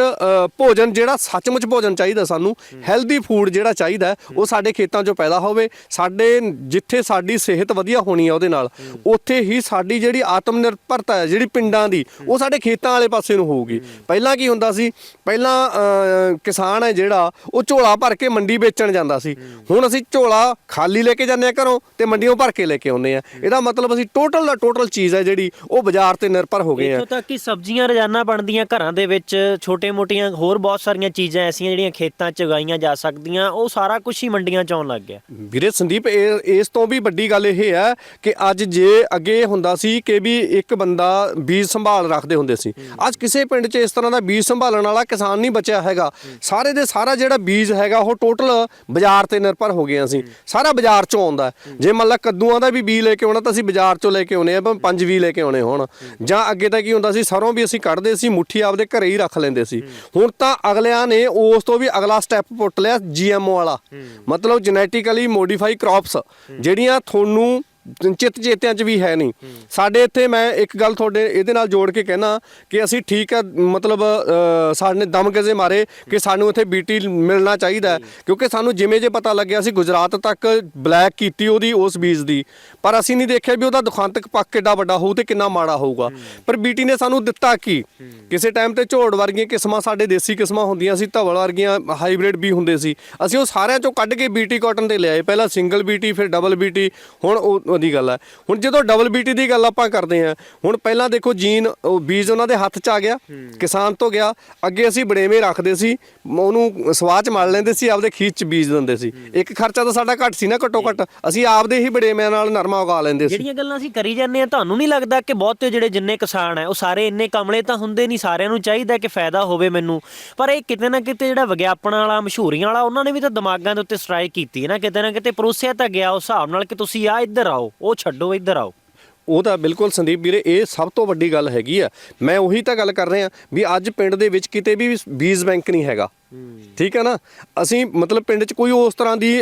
ਭੋਜਨ ਜਿਹੜਾ, ਸੱਚਮੁੱਚ ਭੋਜਨ ਚਾਹੀਦਾ ਸਾਨੂੰ। ਹੈਲਦੀ ਫੂਡ ਜਿਹੜਾ ਚਾਹੀਦਾ ਉਹ ਸਾਡੇ ਖੇਤਾਂ 'ਚੋਂ ਪੈਦਾ ਹੋਵੇ। ਸਾਡੇ, ਜਿੱਥੇ ਸਾਡੀ ਸਿਹਤ ਵਧੀਆ ਹੋਣੀ ਹੈ ਉਹਦੇ ਨਾਲ। ਉੱਥੇ ਹੀ ਸਾਡੀ ਜਿਹੜੀ ਆਤਮ ਨਿਰਭਰਤਾ ਹੈ ਜਿਹੜੀ ਪਿੰਡਾਂ ਦੀ ਉਹ ਸਾਡੇ ਖੇਤਾਂ ਵਾਲੇ ਪਾਸੇ ਨੂੰ ਹੋਊਗੀ। ਪਹਿਲਾਂ ਕੀ ਹੁੰਦਾ ਸੀ? ਪਹਿਲਾਂ ਕਿਸਾਨ ਹੈ ਜਿਹੜਾ ਉਹ ਝੋਲਾ ਭਰ ਕੇ ਮੰਡੀ ਵੇਚਣ ਜਾਂਦਾ ਸੀ। ਹੁਣ ਅਸੀਂ ਝੋਲਾ ਖਾਲੀ ਲੈ ਕੇ ਜਾਂਦੇ ਆ ਘਰੋਂ ਤੇ ਮੰਡੀੋਂ ਭਰ ਕੇ ਲੈ ਕੇ ਆਉਂਦੇ ਆ ਇਹਦਾ ਮਤਲਬ ਅਸੀਂ ਟੋਟਲ ਦਾ ਟੋਟਲ ਚੀਜ਼ ਹੈ ਜਿਹੜੀ ਉਹ ਬਾਜ਼ਾਰ ਤੇ ਨਿਰਭਰ ਹੋ ਗਏ ਆ। ਇੱਥੋਂ ਤੱਕ ਕਿ ਸਬਜ਼ੀਆਂ ਰੋਜ਼ਾਨਾ ਬਣਦੀਆਂ ਘਰਾਂ ਦੇ ਵਿੱਚ ਛੋਟੇ-ਮੋਟੀਆਂ ਹੋਰ ਬਹੁਤ ਸਾਰੀਆਂ ਚੀਜ਼ਾਂ ਐਸੀਆਂ ਜਿਹੜੀਆਂ ਖੇਤਾਂ 'ਚ ਉਗਾਈਆਂ ਜਾ ਸਕਦੀਆਂ ਉਹ ਸਾਰਾ ਕੁਝ ਹੀ ਮੰਡੀਆਂ 'ਚ ਆਉਣ ਲੱਗ ਗਿਆ। ਵੀਰੇ ਸੰਦੀਪ ਇਸ ਤੋਂ ਵੀ ਵੱਡੀ ਗੱਲ ਇਹ ਹੈ ਕਿ ਅੱਜ ਜੇ ਅੱਗੇ ਹੁੰਦਾ ਸੀ ਕਿ ਵੀ ਇੱਕ ਬੰਦਾ ਬੀਜ ਸੰਭਾਲ ਰੱਖਦੇ ਹੁੰਦੇ ਸੀ। ਅੱਜ ਕਿਸੇ ਪਿੰਡ 'ਚ ਇਸ ਤਰ੍ਹਾਂ ਦਾ ਬੀਜ ਸੰਭਾਲਣ ਵਾਲਾ ਕਿਸਾਨ ਨਹੀਂ ਬਚਿਆ ਹੈਗਾ। ਸਾਰੇ ਦੇ ਸਾਰਾ ਜਿਹੜਾ ਬੀਜ ਹੈਗਾ, ਉਹ ਟੋਟਲ ਬਾਜ਼ਾਰ ਤੇ ਨਿਰਭਰ ਹੋ ਗਏ ਅਸੀਂ ਸਾਰਾ ਬਾਜ਼ਾਰ 'ਚੋਂ ਆਉਂਦਾ। ਜੇ ਮੰਨ ਲਾ ਕੱਦੂਆਂ ਦਾ ਵੀ ਬੀਜ ਲੈ ਕੇ ਆਉਣਾ ਤਾਂ ਅਸੀਂ ਬਾਜ਼ਾਰ 'ਚੋਂ ਲੈ ਕੇ ਆਉਨੇ ਆ ਪੰਜ ਵੀ ਲੈ ਕੇ ਆਉਣੇ ਹੋਣ। ਜਾਂ ਅੱਗੇ ਤਾਂ ਕੀ ਹੁੰਦਾ ਸੀ, ਸਰੋਂ ਵੀ ਅਸੀਂ ਕੱਢਦੇ ਸੀ, ਮੁੱਠੀ ਆਪਦੇ ਘਰੇ ਹੀ ਰੱਖ ਲੈਂਦੇ ਸੀ। ਹੁਣ ਤਾਂ ਅਗਲਿਆਂ ਨੇ ਉਸ ਤੋਂ ਵੀ ਅਗਲਾ ਸਟੈਪ ਪੁੱਟ ਲਿਆ ਜੀਐਮਓ ਵਾਲਾ। ਮਤਲਬ ਜੈਨੇਟਿਕਲੀ ਮੋਡੀਫਾਈ ਕ੍ਰੌਪਸ ਜਿਹੜੀਆਂ ਤੁਹਾਨੂੰ ਚਿੱਤ ਚੇਤਿਆਂ 'ਚ ਵੀ ਹੈ ਨਹੀਂ। ਸਾਡੇ ਇੱਥੇ ਮੈਂ ਇੱਕ ਗੱਲ ਤੁਹਾਡੇ ਇਹਦੇ ਨਾਲ ਜੋੜ ਕੇ ਕਹਿਣਾ ਕਿ ਅਸੀਂ ਠੀਕ ਹੈ ਮਤਲਬ ਸਾਡੇ ਦਮ ਗਜ਼ੇ ਮਾਰੇ ਕਿ ਸਾਨੂੰ ਇੱਥੇ ਬੀਟੀ ਮਿਲਣਾ ਚਾਹੀਦਾ ਕਿਉਂਕਿ ਸਾਨੂੰ ਜਿਵੇਂ ਜੇ ਪਤਾ ਲੱਗਿਆ ਸੀ ਗੁਜਰਾਤ ਤੱਕ ਬਲੈਕ ਕੀਤੀ ਉਹਦੀ ਉਸ ਬੀਜ ਦੀ। ਪਰ ਅਸੀਂ ਨਹੀਂ ਦੇਖਿਆ ਵੀ ਉਹਦਾ ਦੁਖਾਂਤਕ ਪੱਕ ਕਿੱਡਾ ਵੱਡਾ ਹੋਊ ਤੇ ਕਿੰਨਾ ਮਾੜਾ ਹੋਊਗਾ। ਪਰ ਬੀਟੀ ਨੇ ਸਾਨੂੰ ਦਿੱਤਾ ਕੀ? ਕਿਸੇ ਟਾਈਮ ਤੇ ਝੋੜ ਵਰਗੀਆਂ ਕਿਸਮਾਂ ਸਾਡੇ ਦੇਸੀ ਕਿਸਮਾਂ ਹੁੰਦੀਆਂ ਸੀ ਧਵਲ ਵਰਗੀਆਂ ਹਾਈਬ੍ਰਿਡ ਵੀ ਹੁੰਦੇ ਸੀ। ਅਸੀਂ ਉਹ ਸਾਰਿਆਂ ਚੋਂ ਕੱਢ ਕੇ ਬੀਟੀ ਕਾਟਨ ਤੇ ਲਿਆਏ। ਪਹਿਲਾਂ ਸਿੰਗਲ ਬੀਟੀ ਫਿਰ ਡਬਲ ਬੀਟੀ ਹੁਣ ਉਹਦੀ ਗੱਲ ਹੈ ਹੁਣ ਜਦੋਂ ਡਬਲ ਬੀਟੀ ਦੀ ਗੱਲ ਆਪਾਂ ਕਰਦੇ ਹਾਂ ਹੁਣ ਪਹਿਲਾਂ ਦੇਖੋ ਜੀਨ ਉਹ ਬੀਜ ਉਹਨਾਂ ਦੇ ਹੱਥ 'ਚ ਆ ਗਿਆ ਕਿਸਾਨ ਤੋਂ ਗਿਆ ਅੱਗੇ ਅਸੀਂ ਬੜੇਵੇਂ ਰੱਖਦੇ ਸੀ ਉਹਨੂੰ ਸਵਾਹ 'ਚ ਮਲ ਲੈਂਦੇ ਸੀ ਆਪਦੇ ਖੀਚ 'ਚ ਬੀਜ ਦਿੰਦੇ ਸੀ। ਇੱਕ ਖਰਚਾ ਤਾਂ ਸਾਡਾ ਘੱਟ ਸੀ ਨਾ ਘੱਟੋ ਘੱਟ ਅਸੀਂ ਆਪਦੇ ਹੀ ਬੜੇਵਿਆਂ ਨਾਲ ਨਰਮਾ ਉਗਾ ਲੈਂਦੇ ਸੀ। ਜਿਹੜੀਆਂ ਗੱਲਾਂ ਅਸੀਂ ਕਰੀ ਜਾਂਦੇ ਆ ਤੁਹਾਨੂੰ ਨਹੀਂ ਲੱਗਦਾ ਕਿ ਬਹੁਤੇ ਜਿਹੜੇ ਜਿੰਨੇ ਕਿਸਾਨ ਹੈ ਉਹ ਸਾਰੇ ਇੰਨੇ ਕਮਲੇ ਤਾਂ ਹੁੰਦੇ ਨਹੀਂ ਸਾਰਿਆਂ ਨੂੰ ਚਾਹੀਦਾ ਕਿ ਫਾਇਦਾ ਹੋਵੇ ਮੈਨੂੰ। ਪਰ ਇਹ ਕਿਤੇ ਨਾ ਕਿਤੇ ਜਿਹੜਾ ਵਿਗਿਆਪਨ ਵਾਲਾ ਮਸ਼ਹੂਰੀਆਂ ਵਾਲਾ ਉਹਨਾਂ ਨੇ ਵੀ ਤਾਂ ਦਿਮਾਗਾਂ ਦੇ ਉੱਤੇ ਸਟ੍ਰਾਈਕ ਕੀਤੀ ਹੈ ਨਾ ਕਿਤੇ ਨਾ ਕਿਤੇ ਪਰੋਸਿਆ ਤਾਂ ਗਿਆ ਉਸ ਹਿਸਾਬ ਨਾਲ ਕਿ ਤੁਸੀਂ ਆ ਇੱਧਰ ਆਓ। ਉਹ ਛੱਡੋ ਇੱਧਰ ਆਓ। ਉਹ ਤਾਂ ਬਿਲਕੁਲ ਸੰਦੀਪ ਵੀਰੇ ਇਹ ਸਭ ਤੋਂ ਵੱਡੀ ਗੱਲ ਹੈਗੀ ਆ। ਮੈਂ ਉਹੀ ਤਾਂ ਗੱਲ ਕਰ ਰਿਹਾ ਵੀ ਅੱਜ ਪਿੰਡ ਦੇ ਵਿੱਚ ਕਿਤੇ ਵੀ ਬੀਜ ਬੈਂਕ ਨਹੀਂ ਹੈਗਾ। ਠੀਕ ਹੈ ਨਾ? ਅਸੀਂ ਮਤਲਬ ਪਿੰਡ 'ਚ ਕੋਈ ਉਸ ਤਰ੍ਹਾਂ ਦੀ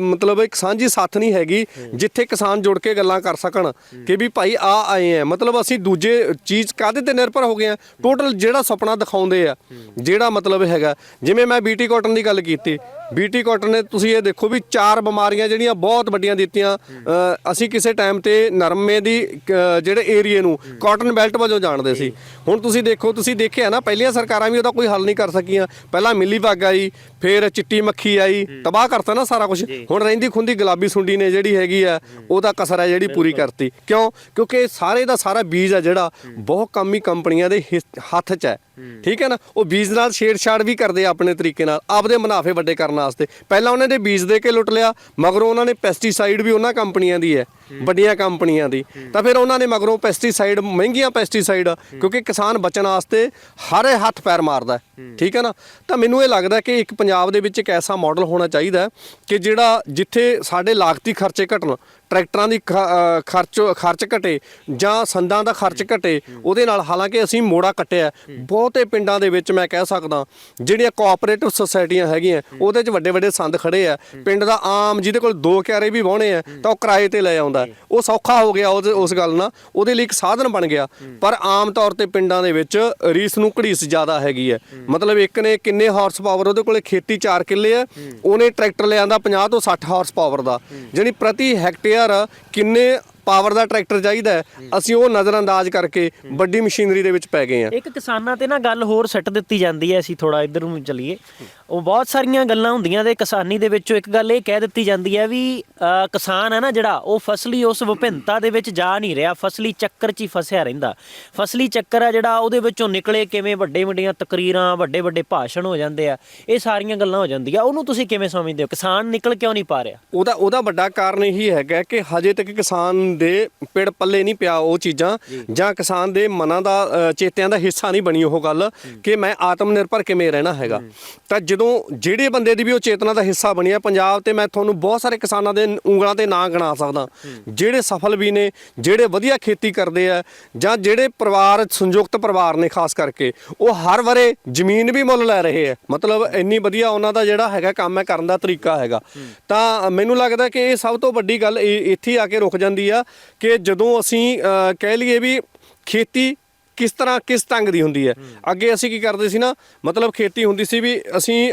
ਮਤਲਬ ਇੱਕ ਸਾਂਝੀ ਸਾਥ ਨਹੀਂ ਹੈਗੀ ਜਿੱਥੇ ਕਿਸਾਨ ਜੁੜ ਕੇ ਗੱਲਾਂ ਕਰ ਸਕਣ ਕਿ ਵੀ ਭਾਈ ਆ ਆਏ ਆ। ਮਤਲਬ ਅਸੀਂ ਦੂਜੇ ਚੀਜ਼ ਕਾਦੇ ਤੇ ਨਿਰਭਰ ਹੋ ਗਏ ਆ? ਟੋਟਲ ਜਿਹੜਾ ਸੁਪਨਾ ਦਿਖਾਉਂਦੇ ਆ ਜਿਹੜਾ ਮਤਲਬ ਹੈਗਾ। ਜਿਵੇਂ ਮੈਂ ਬੀਟੀ ਕਾਟਨ ਦੀ ਗੱਲ ਕੀਤੀ ਬੀਟੀ ਕਾਟਨ ਨੇ ਤੁਸੀਂ ਇਹ ਦੇਖੋ ਵੀ ਚਾਰ ਬਿਮਾਰੀਆਂ ਜਿਹੜੀਆਂ ਬਹੁਤ ਵੱਡੀਆਂ ਦਿੱਤੀਆਂ। ਅ, ਅਸੀਂ ਕਿਸੇ ਟਾਈਮ ਤੇ ਨਰਮੇ ਦੀ ਅ, ਜਿਹੜੇ ਏਰੀਏ ਨੂੰ ਕਾਟਨ ਬੈਲਟ ਵਜੋਂ ਜਾਣਦੇ ਸੀ। ਹੁਣ ਤੁਸੀਂ ਦੇਖੋ ਤੁਸੀਂ ਦੇਖਿਆ ਨਾ ਪਹਿਲੀਆਂ ਸਰਕਾਰਾਂ ਵੀ ਉਹਦਾ ਕੋਈ ਹੱਲ ਨਹੀਂ ਕਰ ਸਕੀਆਂ। ਪਹਿਲਾਂ ਮਿਲੀ ਭੱਗ ਆਈ ਫਿਰ ਚਿੱਟੀ ਮੱਖੀ ਆਈ ਤਬਾਹ ਕਰਤਾ ਨਾ ਸਾਰਾ ਕੁਝ ਹੁਣ ਰਹਿੰਦੀ ਖੁੰਦੀ ਗੁਲਾਬੀ ਸੁੰਡੀ ਨੇ ਜਿਹੜੀ ਹੈਗੀ ਆ ਉਹਦਾ ਕਸਰ ਹੈ ਜਿਹੜੀ ਪੂਰੀ ਕਰਤੀ। ਕਿਉਂ? ਕਿਉਂਕਿ ਇਹ ਸਾਰੇ ਦਾ ਸਾਰਾ ਬੀਜ ਆ ਜਿਹੜਾ ਬਹੁਤ ਕੰਮੀ ਕੰਪਨੀਆਂ ਦੇ ਹਿੱਸ- ਹੱਥ 'ਚ ਹੈ। ਠੀਕ ਹੈ ਨਾ? ਉਹ ਬੀਜ ਨਾਲ ਛੇੜਛਾੜ ਵੀ ਕਰਦੇ ਆ ਆਪਣੇ ਤਰੀਕੇ ਨਾਲ। ਆਪਦੇ ਮੁਨਾਫੇ ਵੱਡੇ ਕਰਨ ਵਾਸਤੇ। ਪਹਿਲਾਂ ਉਹਨਾਂ ਦੇ ਬੀਜ ਦੇ ਕੇ ਲੁੱਟ ਲਿਆ ਮਗਰੋਂ ਉਹਨਾਂ ਨੇ ਪੈਸਟੀਸਾਈਡ ਵੀ ਉਹਨਾਂ ਕੰਪਨੀਆਂ ਦੀ ਹੈ ਵੱਡੀਆਂ ਕੰਪਨੀਆਂ ਦੀ। ਤਾਂ ਫਿਰ ਉਹਨਾਂ ਨੇ ਮਗਰੋਂ ਪੈਸਟੀਸਾਈਡ ਮਹਿੰਗੀਆਂ ਪੈਸਟੀਸਾਈਡ ਕਿਉਂਕਿ ਕਿਸਾਨ ਬਚਣ ਵਾਸਤੇ ਹਰ ਹੱਥ ਪੈਰ ਮਾਰਦਾ। ਠੀਕ। ਹੈ ਨਾ? ਤਾਂ ਮੈਨੂੰ ਇਹ ਲੱਗਦਾ ਕਿ ਇੱਕ ਪੰਜਾਬ ਦੇ ਵਿੱਚ ਇੱਕ ਐਸਾ ਮਾਡਲ ਹੋਣਾ ਚਾਹੀਦਾ ਕਿ ਜਿਹੜਾ ਜਿੱਥੇ ਸਾਡੇ ਲਾਗਤੀ ਖਰਚੇ ਘਟਣ ਟਰੈਕਟਰਾਂ ਦੀ ਖ- ਅ, ਖਰਚ ਖਰਚ ਘਟੇ ਜਾਂ ਸੰਦਾਂ ਦਾ ਖਰਚ ਘਟੇ ਉਹਦੇ ਨਾਲ ਹਾਲਾਂਕਿ ਅਸੀਂ ਮੋੜਾ ਕੱਟਿਆ। ਬਹੁਤੇ ਪਿੰਡਾਂ ਦੇ ਵਿੱਚ ਮੈਂ ਕਹਿ ਸਕਦਾ ਜਿਹੜੀਆਂ ਕੋਆਪਰੇਟਿਵ ਸੁਸਾਇਟੀਆਂ ਹੈਗੀਆਂ ਉਹਦੇ 'ਚ ਵੱਡੇ ਵੱਡੇ ਸੰਦ ਖੜੇ ਆ। ਪਿੰਡ ਦਾ ਆਮ ਜਿਹਦੇ ਕੋਲ ਦੋ ਕਿਆਰੇ ਵੀ ਵਾਹੁਣੇ ਆ ਤਾਂ ਉਹ ਕਿਰਾਏ ਤੇ ਲੈ ਆਉਂਦਾ। ਹੈ। ਉਹ ਸੌਖਾ ਹੋ ਗਿਆ ਉਹਦੇ- ਉਸ ਗੱਲ ਨਾਲ। ਉਹਦੇ ਲਈ ਇੱਕ ਸਾਧਨ ਬਣ ਗਿਆ। ਪਰ ਆਮ ਤੌਰ ਤੇ ਪਿੰਡਾਂ ਦੇ ਵਿੱਚ ਰੀਸ ਨੂੰ ਘੜੀਸ ਜ਼ਿਆਦਾ ਹੈਗੀ ਹੈ। ਮਤਲਬ ਇੱਕ ਨੇ ਕਿੰਨੇ ਹਾਰਸ ਪਾਵਰ ਉਹਦੇ ਕੋਲੇ ਖੇਤੀ 4 ਕਿੱਲੇ ਆ। ਉਹਨੇ ਟਰੈਕਟਰ ਲਿਆਂਦਾ 50 ਤੋਂ 60 ਹਾਰਸ ਪਾਵਰ ਦਾ। ਜਾਣੀ ਪ੍ਰਤੀ ਹੈਕਟੇਅਰ ਕਿੰਨੇ ਪਾਵਰ ਦਾ ਟਰੈਕਟਰ ਚਾਹੀਦਾ ਹੈ, ਅਸੀਂ ਉਹ ਨਜ਼ਰਅੰਦਾਜ਼ ਕਰਕੇ ਵੱਡੀ ਮਸ਼ੀਨਰੀ ਦੇ ਵਿੱਚ ਪੈ ਗਏ ਆ ਇੱਕ ਕਿਸਾਨਾਂ ਤੇ ਨਾ ਗੱਲ ਹੋਰ ਸੱਟ ਦਿੱਤੀ ਜਾਂਦੀ ਹੈ ਅਸੀਂ ਥੋੜਾ ਇੱਧਰ ਨੂੰ ਚੱਲੀਏ। ਉਹ ਬਹੁਤ ਸਾਰੀਆਂ ਗੱਲਾਂ ਹੁੰਦੀਆਂ ਤੇ ਕਿਸਾਨੀ ਦੇ ਵਿੱਚੋਂ ਇੱਕ ਗੱਲ ਇਹ ਕਹਿ ਦਿੱਤੀ ਜਾਂਦੀ ਹੈ ਵੀ ਕਿਸਾਨ ਹੈ ਨਾ ਜਿਹੜਾ ਉਹ ਫਸਲੀ ਉਸ ਵਿਭਿੰਨਤਾ ਦੇ ਵਿੱਚ ਜਾ ਨਹੀਂ ਰਿਹਾ ਫਸਲੀ ਚੱਕਰ 'ਚ ਹੀ ਫਸਿਆ ਰਹਿੰਦਾ। ਫਸਲੀ ਚੱਕਰ ਆ ਜਿਹੜਾ ਉਹਦੇ ਵਿੱਚੋਂ ਨਿਕਲੇ ਕਿਵੇਂ ਵੱਡੇ ਵੱਡੀਆਂ ਤਕਰੀਰਾਂ ਵੱਡੇ ਵੱਡੇ ਭਾਸ਼ਣ ਹੋ ਜਾਂਦੇ ਆ ਇਹ ਸਾਰੀਆਂ ਗੱਲਾਂ ਹੋ ਜਾਂਦੀਆਂ। ਉਹਨੂੰ ਤੁਸੀਂ ਕਿਵੇਂ ਸਮਝਦੇ ਹੋ? ਕਿਸਾਨ ਨਿਕਲ ਕਿਉਂ ਨਹੀਂ ਪਾ ਰਿਹਾ? ਉਹਦਾ ਉਹਦਾ ਵੱਡਾ ਕਾਰਨ ਇਹੀ ਹੈਗਾ ਕਿ ਹਜੇ ਤੱਕ ਕਿਸਾਨ ਦੇ ਪਿੜ ਪੱਲੇ ਨਹੀਂ ਪਿਆ ਉਹ ਚੀਜ਼ਾਂ ਜਾਂ। ਕਿਸਾਨ ਦੇ ਮਨਾਂ ਦਾ ਚੇਤਿਆਂ ਦਾ ਹਿੱਸਾ ਨਹੀਂ ਬਣੀ ਉਹ ਗੱਲ ਕਿ ਮੈਂ ਆਤਮ ਨਿਰਭਰ ਕਿਵੇਂ ਰਹਿਣਾ ਹੈਗਾ। ਤਾਂ ਜਦੋਂ ਜਿਹੜੇ ਬੰਦੇ ਦੀ ਵੀ ਉਹ ਚੇਤਨਾ ਦਾ ਹਿੱਸਾ ਬਣੀ ਆ ਪੰਜਾਬ ਤੇ, ਮੈਂ ਤੁਹਾਨੂੰ ਬਹੁਤ ਸਾਰੇ ਕਿਸਾਨਾਂ ਦੇ ਉਂਗਲਾਂ ਤੇ ਨਾਂ ਗਿਣਾ ਸਕਦਾ। ਜਿਹੜੇ ਸਫਲ ਵੀ ਨੇ, ਜਿਹੜੇ ਵਧੀਆ ਖੇਤੀ ਕਰਦੇ ਆ, ਜਾਂ ਜਿਹੜੇ ਪਰਿਵਾਰ, ਸੰਯੁਕਤ ਪਰਿਵਾਰ ਨੇ ਖਾਸ ਕਰਕੇ, ਉਹ ਹਰ ਵਰੇ ਜ਼ਮੀਨ ਵੀ ਮੁੱਲ ਲੈ ਰਹੇ ਆ। ਮਤਲਬ ਇੰਨੀ ਵਧੀਆ ਉਹਨਾਂ ਦਾ ਜਿਹੜਾ ਹੈਗਾ ਕੰਮ ਹੈ, ਕਰਨ ਦਾ ਤਰੀਕਾ ਹੈਗਾ। ਤਾਂ ਮੈਨੂੰ ਲੱਗਦਾ ਕਿ ਇਹ ਸਭ ਤੋਂ ਵੱਡੀ ਗੱਲ ਇਹ- ਇੱਥੇ ਆ ਕੇ ਰੁਕ ਜਾਂਦੀ ਆ ਕਿ ਜਦੋਂ ਅਸੀਂ ਕਹਿ ਲਈਏ ਵੀ ਖੇਤੀ ਕਿਸ ਤਰ੍ਹਾਂ ਕਿਸ ਢੰਗ ਦੀ ਹੁੰਦੀ ਹੈ? ਅੱਗੇ ਅਸੀਂ ਕੀ ਕਰਦੇ ਸੀ ਨਾ ਮਤਲਬ ਖੇਤੀ ਹੁੰਦੀ ਸੀ ਵੀ ਅਸੀਂ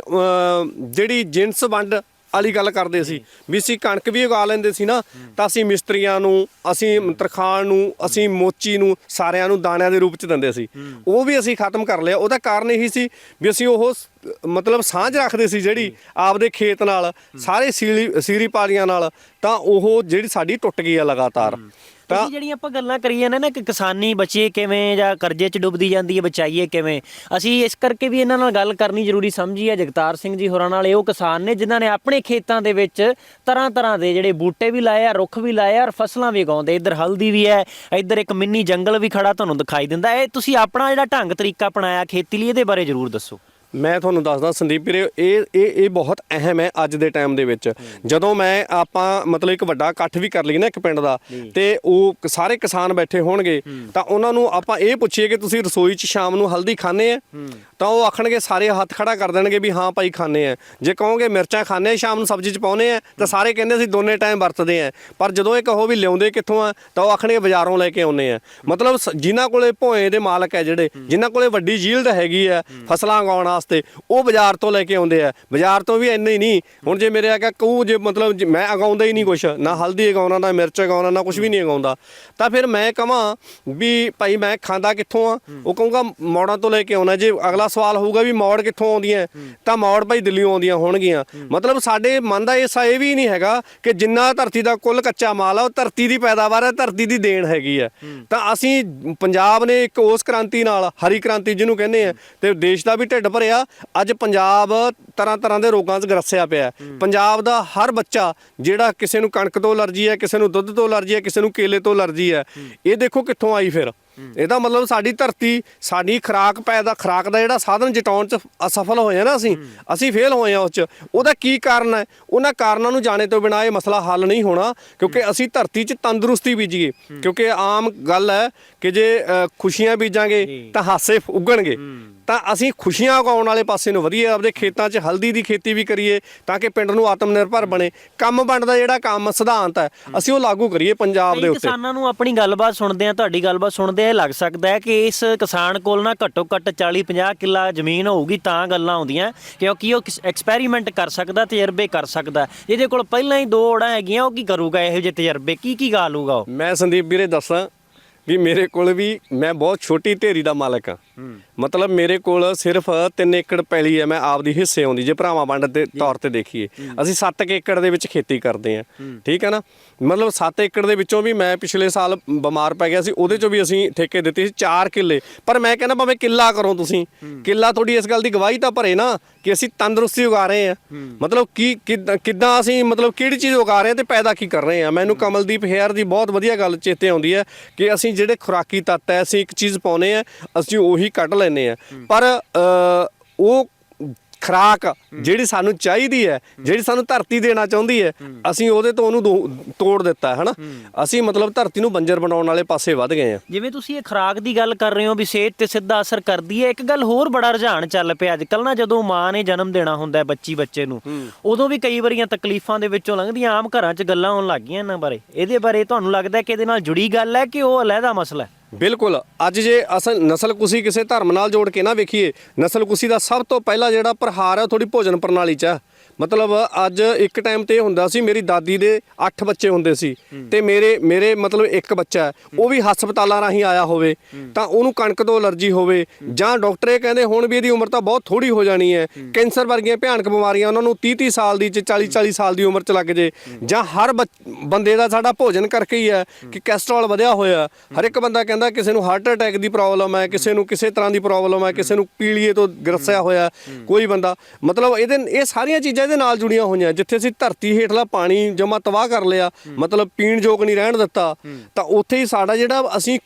ਜਿਹੜੀ ਜਿੰਸ ਵੰਡ ਵਾਲੀ ਗੱਲ ਕਰਦੇ ਸੀ ਵੀ ਅਸੀਂ ਕਣਕ ਵੀ ਉਗਾ ਲੈਂਦੇ ਸੀ ਨਾ ਤਾਂ ਅਸੀਂ ਮਿਸਤਰੀਆਂ ਨੂੰ ਅਸੀਂ ਤਰਖਾਣ ਨੂੰ ਅਸੀਂ ਮੋਚੀ ਨੂੰ ਸਾਰਿਆਂ ਨੂੰ ਦਾਣਿਆਂ ਦੇ ਰੂਪ ਚ ਦਿੰਦੇ ਸੀ। ਉਹ ਵੀ ਅਸੀਂ ਖਤਮ ਕਰ ਲਿਆ। ਉਹਦਾ ਕਾਰਨ ਇਹੀ ਸੀ ਵੀ ਅਸੀਂ ਉਹ ਮਤਲਬ ਸਾਂਝ ਰੱਖਦੇ ਸੀ ਜਿਹੜੀ ਆਪਦੇ ਖੇਤ ਨਾਲ ਸਾਰੇ ਸੀਲੀ ਸੀਰੀ ਪਾਲੀਆਂ ਨਾਲ ਤਾਂ ਉਹ ਜਿਹੜੀ ਸਾਡੀ ਟੁੱਟ ਗਈ ਆ ਲਗਾਤਾਰ। ਤਾਂ ਜਿਹੜੀਆਂ ਆਪਾਂ ਗੱਲਾਂ ਕਰੀਏ ਨੇ ਨਾ ਕਿ ਕਿਸਾਨੀ ਬਚੀਏ ਕਿਵੇਂ ਜਾਂ ਕਰਜ਼ੇ 'ਚ ਡੁੱਬਦੀ ਜਾਂਦੀ ਹੈ, ਬਚਾਈਏ ਕਿਵੇਂ? ਅਸੀਂ ਇਸ ਕਰਕੇ ਵੀ ਇਹਨਾਂ ਨਾਲ ਗੱਲ ਕਰਨੀ ਜ਼ਰੂਰੀ ਸਮਝੀ ਹੈ, ਜਗਤਾਰ ਸਿੰਘ ਜੀ ਹੋਰਾਂ ਨਾਲ, ਇਹ ਉਹ ਕਿਸਾਨ ਨੇ ਜਿਨ੍ਹਾਂ ਨੇ ਆਪਣੇ ਖੇਤਾਂ ਦੇ ਵਿੱਚ ਤਰ੍ਹਾਂ ਤਰ੍ਹਾਂ ਦੇ ਜਿਹੜੇ ਬੂਟੇ ਵੀ ਲਾਏ ਆ, ਰੁੱਖ ਵੀ ਲਾਏ ਆ ਔਰ ਫਸਲਾਂ ਵੀ ਉਗਾਉਂਦੇ ਇੱਧਰ ਹਲਦੀ ਵੀ ਹੈ, ਇੱਧਰ ਇੱਕ ਮਿੰਨੀ ਜੰਗਲ ਵੀ ਖੜਾ ਤੁਹਾਨੂੰ ਦਿਖਾਈ ਦਿੰਦਾ ਇਹ ਤੁਸੀਂ ਆਪਣਾ ਜਿਹੜਾ ਢੰਗ ਤਰੀਕਾ ਅਪਣਾਇਆ ਖੇਤੀ ਲਈ, ਇਹਦੇ ਬਾਰੇ ਜ਼ਰੂਰ ਦੱਸੋ। ਮੈਂ ਤੁਹਾਨੂੰ ਦੱਸਦਾ ਸੰਦੀਪ ਵੀਰੇ ਇਹ ਇਹ ਇਹ ਬਹੁਤ ਅਹਿਮ ਹੈ ਅੱਜ ਦੇ ਟਾਈਮ ਦੇ ਵਿੱਚ। ਜਦੋਂ ਮੈਂ ਆਪਾਂ ਮਤਲਬ ਇੱਕ ਵੱਡਾ ਇਕੱਠ ਵੀ ਕਰ ਲਈ ਨਾ ਇੱਕ ਪਿੰਡ ਦਾ ਤੇ ਉਹ ਸਾਰੇ ਕਿਸਾਨ ਬੈਠੇ ਹੋਣਗੇ ਤਾਂ ਉਹਨਾਂ ਨੂੰ ਆਪਾਂ ਇਹ ਪੁੱਛੀਏ ਕਿ ਤੁਸੀਂ ਰਸੋਈ 'ਚ ਸ਼ਾਮ ਨੂੰ ਹਲਦੀ ਖਾਣੇ ਆ? ਤਾਂ ਉਹ ਆਖਣਗੇ, ਸਾਰੇ ਹੱਥ ਖੜਾ ਕਰ ਦੇਣਗੇ ਵੀ ਹਾਂ ਭਾਈ ਖਾਣੇ ਆ। ਜੇ ਕਹੋਗੇ ਮਿਰਚਾਂ ਖਾਣੇ ਆ, ਸ਼ਾਮ ਨੂੰ ਸਬਜ਼ੀ 'ਚ ਪਾਉਨੇ ਆ, ਤਾਂ ਸਾਰੇ ਕਹਿੰਦੇ ਅਸੀਂ ਦੋਨੇ ਟਾਈਮ ਵਰਤਦੇ ਆ। ਪਰ ਜਦੋਂ ਇਹ ਕਹੋ ਵੀ ਲਿਆਉਂਦੇ ਕਿੱਥੋਂ ਆ, ਤਾਂ ਉਹ ਆਖਣਗੇ ਬਾਜ਼ਾਰੋਂ ਲੈ ਕੇ ਆਉਨੇ ਆ। ਮਤਲਬ ਸ- ਜਿਨ੍ਹਾਂ ਕੋਲੇ ਭੋਏ ਦੇ ਮਾਲਕ ਹੈ ਜਿਹੜੇ, ਜਿਨ੍ਹਾਂ ਕੋਲੇ ਵੱਡੀ ਜੀਲਡ ਹੈਗੀ ਆ, ਫਸਲਾਂ ਉਗਾਉਣ ਵਾਸਤੇ, ਉਹ ਬਾਜ਼ਾਰ ਤੋਂ ਲੈ ਕੇ ਆਉਂਦੇ ਆ। ਬਾਜ਼ਾਰ ਤੋਂ ਵੀ ਇੰਨੇ ਹੀ ਨਹੀਂ। ਹੁਣ ਜੇ ਮੇਰੇ ਆਗਾ ਕਹੂ, ਜੇ ਮਤਲਬ ਜੇ ਮੈਂ ਉਗਾਉਂਦਾ ਹੀ ਨਹੀਂ ਕੁਛ, ਨਾ ਹਲਦੀ ਉਗਾਉਣਾ, ਨਾ ਮਿਰਚ ਉਗਾਉਣਾ, ਨਾ ਕੁਝ ਵੀ ਨਹੀਂ ਉਗਾਉਂਦਾ। ਤਾਂ ਫਿਰ ਮੈਂ ਕਹਾਂ ਵੀ ਭਾਈ ਮੈਂ ਖਾਂਦਾ ਕਿੱਥੋਂ ਆ? ਉਹ ਕਹੂੰਗਾ ਮੌੜਾਂ ਤੋਂ ਲੈ ਕੇ ਆਉਣਾ। ਜੇ ਅਗਲਾ ਸਵਾਲ ਹੋਊਗਾ ਵੀ ਮੌੜ ਕਿੱਥੋਂ ਆਉਂਦੀਆਂ ਤਾਂ ਮੌੜ ਭਾਈ ਦਿੱਲੀੋਂ ਆਉਂਦੀਆਂ ਹੋਣਗੀਆਂ। ਮਤਲਬ ਸਾਡੇ ਮਨ ਦਾ ਐਸਾ ਇਹ ਵੀ ਨਹੀਂ ਹੈਗਾ ਕਿ ਜਿੰਨਾ ਧਰਤੀ ਦਾ ਕੁੱਲ ਕੱਚਾ ਮਾਲ ਆ ਉਹ ਧਰਤੀ ਦੀ ਪੈਦਾਵਾਰ ਹੈ ਧਰਤੀ ਦੀ ਦੇਣ ਹੈਗੀ ਆ ਤਾਂ ਅਸੀਂ ਪੰਜਾਬ ਨੇ ਇੱਕ ਉਸ ਕ੍ਰਾਂਤੀ ਨਾਲ ਹਰੀ ਕ੍ਰਾਂਤੀ ਜਿਹਨੂੰ ਕਹਿੰਦੇ ਆ ਤੇ ਦੇਸ਼ ਦਾ ਵੀ ਢਿੱਡ ਭਰਿਆ। ਅੱਜ ਪੰਜਾਬ ਤਰ੍ਹਾਂ ਤਰ੍ਹਾਂ ਦੇ ਰੋਗਾਂ 'ਚ ਗਰਸਿਆ ਪਿਆ। ਪੰਜਾਬ ਦਾ ਹਰ ਬੱਚਾ ਜਿਹੜਾ ਕਿਸੇ ਨੂੰ ਕਣਕ ਤੋਂ ਅਲਰਜੀ ਹੈ ਕਿਸੇ ਨੂੰ ਦੁੱਧ ਤੋਂ ਅਲਰਜੀ ਹੈ ਕਿਸੇ ਨੂੰ ਕੇਲੇ ਤੋਂ ਅਲਰਜੀ ਹੈ। ਇਹ ਦੇਖੋ ਕਿੱਥੋਂ ਆਈ ਫਿਰ। ਇਹਦਾ ਮਤਲਬ ਸਾਡੀ ਧਰਤੀ ਸਾਡੀ ਖੁਰਾਕ ਪੈਦਾ ਖੁਰਾਕ ਦਾ ਜਿਹੜਾ ਸਾਧਨ ਜਟਾਉਣ 'ਚ ਅਸਫਲ ਹੋਏ ਆ ਨਾ ਅਸੀਂ ਅਸੀਂ ਫੇਲ ਹੋਏ ਆ ਉਸ 'ਚ। ਉਹਦਾ ਕੀ ਕਾਰਨ ਹੈ? ਉਹਨਾਂ ਕਾਰਨਾਂ ਨੂੰ ਜਾਣੇ ਤੋਂ ਬਿਨਾਂ ਇਹ ਮਸਲਾ ਹੱਲ ਨਹੀਂ ਹੋਣਾ ਕਿਉਂਕਿ ਅਸੀਂ ਧਰਤੀ 'ਚ ਤੰਦਰੁਸਤੀ ਬੀਜੀਏ। ਕਿਉਂਕਿ ਆਮ ਗੱਲ ਹੈ ਕਿ ਜੇ ਖੁਸ਼ੀਆਂ ਬੀਜਾਂਗੇ ਤਾਂ ਹਾਸੇ ਉੱਗਣਗੇ। ਤਾਂ ਅਸੀਂ ਖੁਸ਼ੀਆਂ ਉਗਾਉਣ ਵਾਲੇ ਪਾਸੇ ਨੂੰ ਵਧੀਆ ਆਪਦੇ ਖੇਤਾਂ 'ਚ ਹਲਦੀ ਦੀ ਖੇਤੀ ਵੀ ਕਰੀਏ ਤਾਂ ਕਿ ਪਿੰਡ ਨੂੰ ਆਤਮ ਨਿਰਭਰ ਬਣੇ। ਕੰਮ ਬਣਦਾ ਜਿਹੜਾ ਕੰਮ ਸਿਧਾਂਤ ਹੈ ਅਸੀਂ ਉਹ ਲਾਗੂ ਕਰੀਏ ਪੰਜਾਬ ਦੇ ਉੱਤੇ। ਕਿਸਾਨਾਂ ਨੂੰ ਆਪਣੀ ਗੱਲਬਾਤ ਸੁਣਦੇ ਆ ਤੁਹਾਡੀ ਗੱਲਬਾਤ ਸੁਣਦੇ ਆ ਇਹ ਲੱਗ ਸਕਦਾ ਹੈ ਕਿ ਇਸ ਕਿਸਾਨ ਕੋਲ ਨਾ ਘੱਟੋ ਘੱਟ 40 50 ਕਿੱਲਾ ਜ਼ਮੀਨ ਹੋਊਗੀ ਤਾਂ ਗੱਲਾਂ ਆਉਂਦੀਆਂ, ਕਿਉਂਕਿ ਉਹ ਐਕਸਪੈਰੀਮੈਂਟ ਕਰ ਸਕਦਾ, ਤਜਰਬੇ ਕਰ ਸਕਦਾ ਜਿਹਦੇ ਕੋਲ ਪਹਿਲਾਂ ਹੀ ਦੋ ਓੜਾਂ ਹੈਗੀਆਂ, ਉਹ ਕੀ ਕਰੂਗਾ ਇਹੋ ਜਿਹੇ ਤਜਰਬੇ? ਕੀ ਕੀ ਗਾ ਲੂਗਾ ਉਹ? ਮੈਂ ਸੰਦੀਪ ਵੀਰੇ ਦੱਸਾਂ ਵੀ ਮੇਰੇ ਕੋਲ ਵੀ ਮੈਂ ਬਹੁਤ ਛੋਟੀ ਢੇਰੀ ਦਾ ਮਾਲਕ ਹਾਂ। ਮਤਲਬ ਮੇਰੇ ਕੋਲ ਸਿਰਫ 3 ਏਕੜ ਪੈਲੀ ਹੈ ਮੈਂ ਆਪਦੀ ਹਿੱਸੇ ਆਉਂਦੀ ਜੇ ਭਰਾਵਾਂ ਵੰਡ ਦੇ ਤੌਰ ਤੇ ਦੇਖੀਏ। ਅਸੀਂ 7 ਏਕੜ ਦੇ ਵਿੱਚ ਖੇਤੀ ਕਰਦੇ ਆ ਠੀਕ ਹੈ ਨਾ? ਮਤਲਬ 7 ਏਕੜ ਦੇ ਵਿੱਚੋਂ ਵੀ ਮੈਂ ਪਿਛਲੇ ਸਾਲ ਬਿਮਾਰ ਪੈ ਗਿਆ ਸੀ ਉਹਦੇ ਚੋਂ ਵੀ ਅਸੀਂ ਠੇਕੇ ਦਿੱਤੇ ਸੀ 4 ਕਿੱਲੇ। ਪਰ ਮੈਂ ਕਹਿੰਦਾ ਭਾਵੇਂ ਕਿੱਲਾ ਕਰੋ ਤੁਸੀਂ। ਕਿੱਲਾ ਤੁਹਾਡੀ ਇਸ ਗੱਲ ਦੀ ਗਵਾਹੀ ਤਾਂ ਭਰੇ ਨਾ ਕਿ ਅਸੀਂ ਤੰਦਰੁਸਤੀ ਉਗਾ ਰਹੇ ਆ ਮਤਲਬ ਕੀ ਕਿੱਦਾਂ ਕਿੱਦਾਂ ਅਸੀਂ ਮਤਲਬ ਕਿਹੜੀ ਚੀਜ਼ ਉਗਾ ਰਹੇ ਆ ਤੇ ਪੈਦਾ ਕੀ ਕਰ ਰਹੇ ਆ ਮੈਨੂੰ ਕਮਲਦੀਪ ਹੇਅਰ ਦੀ ਬਹੁਤ ਵਧੀਆ ਗੱਲ ਚੇਤੇ ਆਉਂਦੀ ਹੈ ਕਿ ਅਸੀਂ ਜਿਹੜੇ ਖੁਰਾਕੀ ਤੱਤ ਹੈ ਅਸੀਂ ਇੱਕ ਚੀਜ਼ ਪਾਉਨੇ ਆ ਅਸੀਂ ਉਹੀ ਕੱਢ ਲੈਨੇ ਆ। ਪਰ ਉਹ ਖਰਾਕ ਜਿਹੜੀ ਸਾਨੂੰ ਚਾਹੀਦੀ ਹੈ ਜਿਹੜੀ ਸਾਨੂੰ ਧਰਤੀ ਦੇਣਾ ਚਾਹੁੰਦੀ ਹੈ ਅਸੀਂ ਉਹਦੇ ਤੋਂ ਉਹਨੂੰ ਤੋੜ ਦਿੱਤਾ ਹੈ ਹਨਾ? ਅਸੀਂ ਮਤਲਬ ਧਰਤੀ ਨੂੰ ਬੰਜਰ ਬਣਾਉਣ ਵਾਲੇ ਪਾਸੇ ਵੱਧ ਗਏ ਆ। ਜਿਵੇਂ ਤੁਸੀਂ ਇਹ ਖੁਰਾਕ ਦੀ ਗੱਲ ਕਰ ਰਹੇ ਹੋ ਵੀ ਸਿਹਤ ਤੇ ਸਿੱਧਾ ਅਸਰ ਕਰਦੀ ਹੈ ਇੱਕ ਗੱਲ ਹੋਰ ਬੜਾ ਰੁਝਾਨ ਚੱਲ ਪਿਆ ਅੱਜ ਕੱਲ ਨਾ ਜਦੋਂ ਮਾਂ ਨੇ ਜਨਮ ਦੇਣਾ ਹੁੰਦਾ ਹੈ ਬੱਚੀ ਬੱਚੇ ਨੂੰ ਉਦੋਂ ਵੀ ਕਈ ਵਾਰੀਆਂ ਤਕਲੀਫਾਂ ਦੇ ਵਿੱਚੋਂ ਲੰਘਦੀਆਂ ਆਮ ਘਰਾਂ 'ਚ ਗੱਲਾਂ ਆਉਣ ਲੱਗ ਗਈਆਂ ਇਹਨਾਂ ਬਾਰੇ। ਇਹਦੇ ਬਾਰੇ ਤੁਹਾਨੂੰ ਲੱਗਦਾ ਕਿ ਇਹਦੇ ਨਾਲ ਜੁੜੀ ਗੱਲ ਹੈ ਕਿ ਉਹ ਅਲੱਗਾ ਮਸਲਾ ਹੈ? ਬਿਲਕੁਲ। ਅੱਜ ਜੇ ਅਸਲ ਨਸਲਕੁਸੀ ਕਿਸੇ ਧਰਮ ਨਾਲ ਜੋੜ ਕੇ ਨਾ ਵੇਖੀਏ, ਨਸਲਕੁਸੀ ਦਾ ਸਭ ਤੋਂ ਪਹਿਲਾ ਜਿਹੜਾ ਪ੍ਰਹਾਰ ਹੈ ਤੁਹਾਡੀ ਭੋਜਨ ਪ੍ਰਣਾਲੀ 'ਚ ਹੈ। ਮਤਲਬ ਅੱਜ ਇੱਕ ਟਾਈਮ ਤੇ ਇਹ ਹੁੰਦਾ ਸੀ ਮੇਰੀ ਦਾਦੀ ਦੇ 8 ਬੱਚੇ ਹੁੰਦੇ ਸੀ ਤੇ ਮੇਰੇ ਮੇਰੇ ਮਤਲਬ ਇੱਕ ਬੱਚਾ ਹੈ, ਉਹ ਵੀ ਹਸਪਤਾਲਾਂ ਰਾਹੀਂ ਆਇਆ ਹੋਵੇ ਤਾਂ ਉਹਨੂੰ ਕਣਕ ਤੋਂ ਅਲਰਜੀ ਹੋਵੇ ਜਾਂ ਡਾਕਟਰ ਇਹ ਕਹਿੰਦੇ ਹੁਣ ਵੀ ਇਹਦੀ ਉਮਰ ਤਾਂ ਬਹੁਤ ਥੋੜੀ ਹੋ ਜਾਣੀ ਹੈ ਕੈਂਸਰ ਵਰਗੀਆਂ ਭਿਆਨਕ ਬਿਮਾਰੀਆਂ ਉਹਨਾਂ ਨੂੰ 30 30 ਸਾਲ ਦੀ ਚ 40 40 ਸਾਲ ਦੀ ਉਮਰ ਚ ਲੱਗ ਜੇ ਜਾਂ ਹਰ ਬੱਚ- ਬੰਦੇ ਦਾ ਸਾਡਾ ਭੋਜਨ ਕਰਕੇ ਹੀ ਹੈ ਕਿ ਕੈਸਟਰੋਲ ਵਧਿਆ ਹੋਇਆ ਹਰ ਇੱਕ ਬੰਦਾ ਕਹਿੰਦਾ ਕਿਸੇ ਨੂੰ ਹਾਰਟ ਅਟੈਕ ਦੀ ਪ੍ਰੋਬਲਮ ਹੈ ਕਿਸੇ ਨੂੰ ਕਿਸੇ ਤਰ੍ਹਾਂ ਦੀ ਪ੍ਰੋਬਲਮ ਹੈ ਕਿਸੇ ਨੂੰ ਪੀਲੀਏ ਤੋਂ ਗਰਸਿਆ ਹੋਇਆ ਕੋਈ ਬੰਦਾ ਮਤਲਬ ਇਹਦੇ ਇਹ ਸਾਰੀਆਂ ਚੀਜ਼ਾਂ ਇਹਦੇ ਨਾਲ ਜੁੜੀਆਂ ਹੋਈਆਂ ਜਿੱਥੇ ਅਸੀਂ ਧਰਤੀ ਹੇਠਲਾ ਪਾਣੀ ਜਮਾ ਤਬਾਹ ਕਰ ਲਿਆ ਮਤਲਬ ਪੀਣ ਯੋਗ ਨਹੀਂ ਰਹਿਣ ਦਿੱਤਾ ਤਾਂ ਉੱਥੇ ਹੀ ਸਾਡਾ ਜਿਹੜਾ ਅਸੀਂ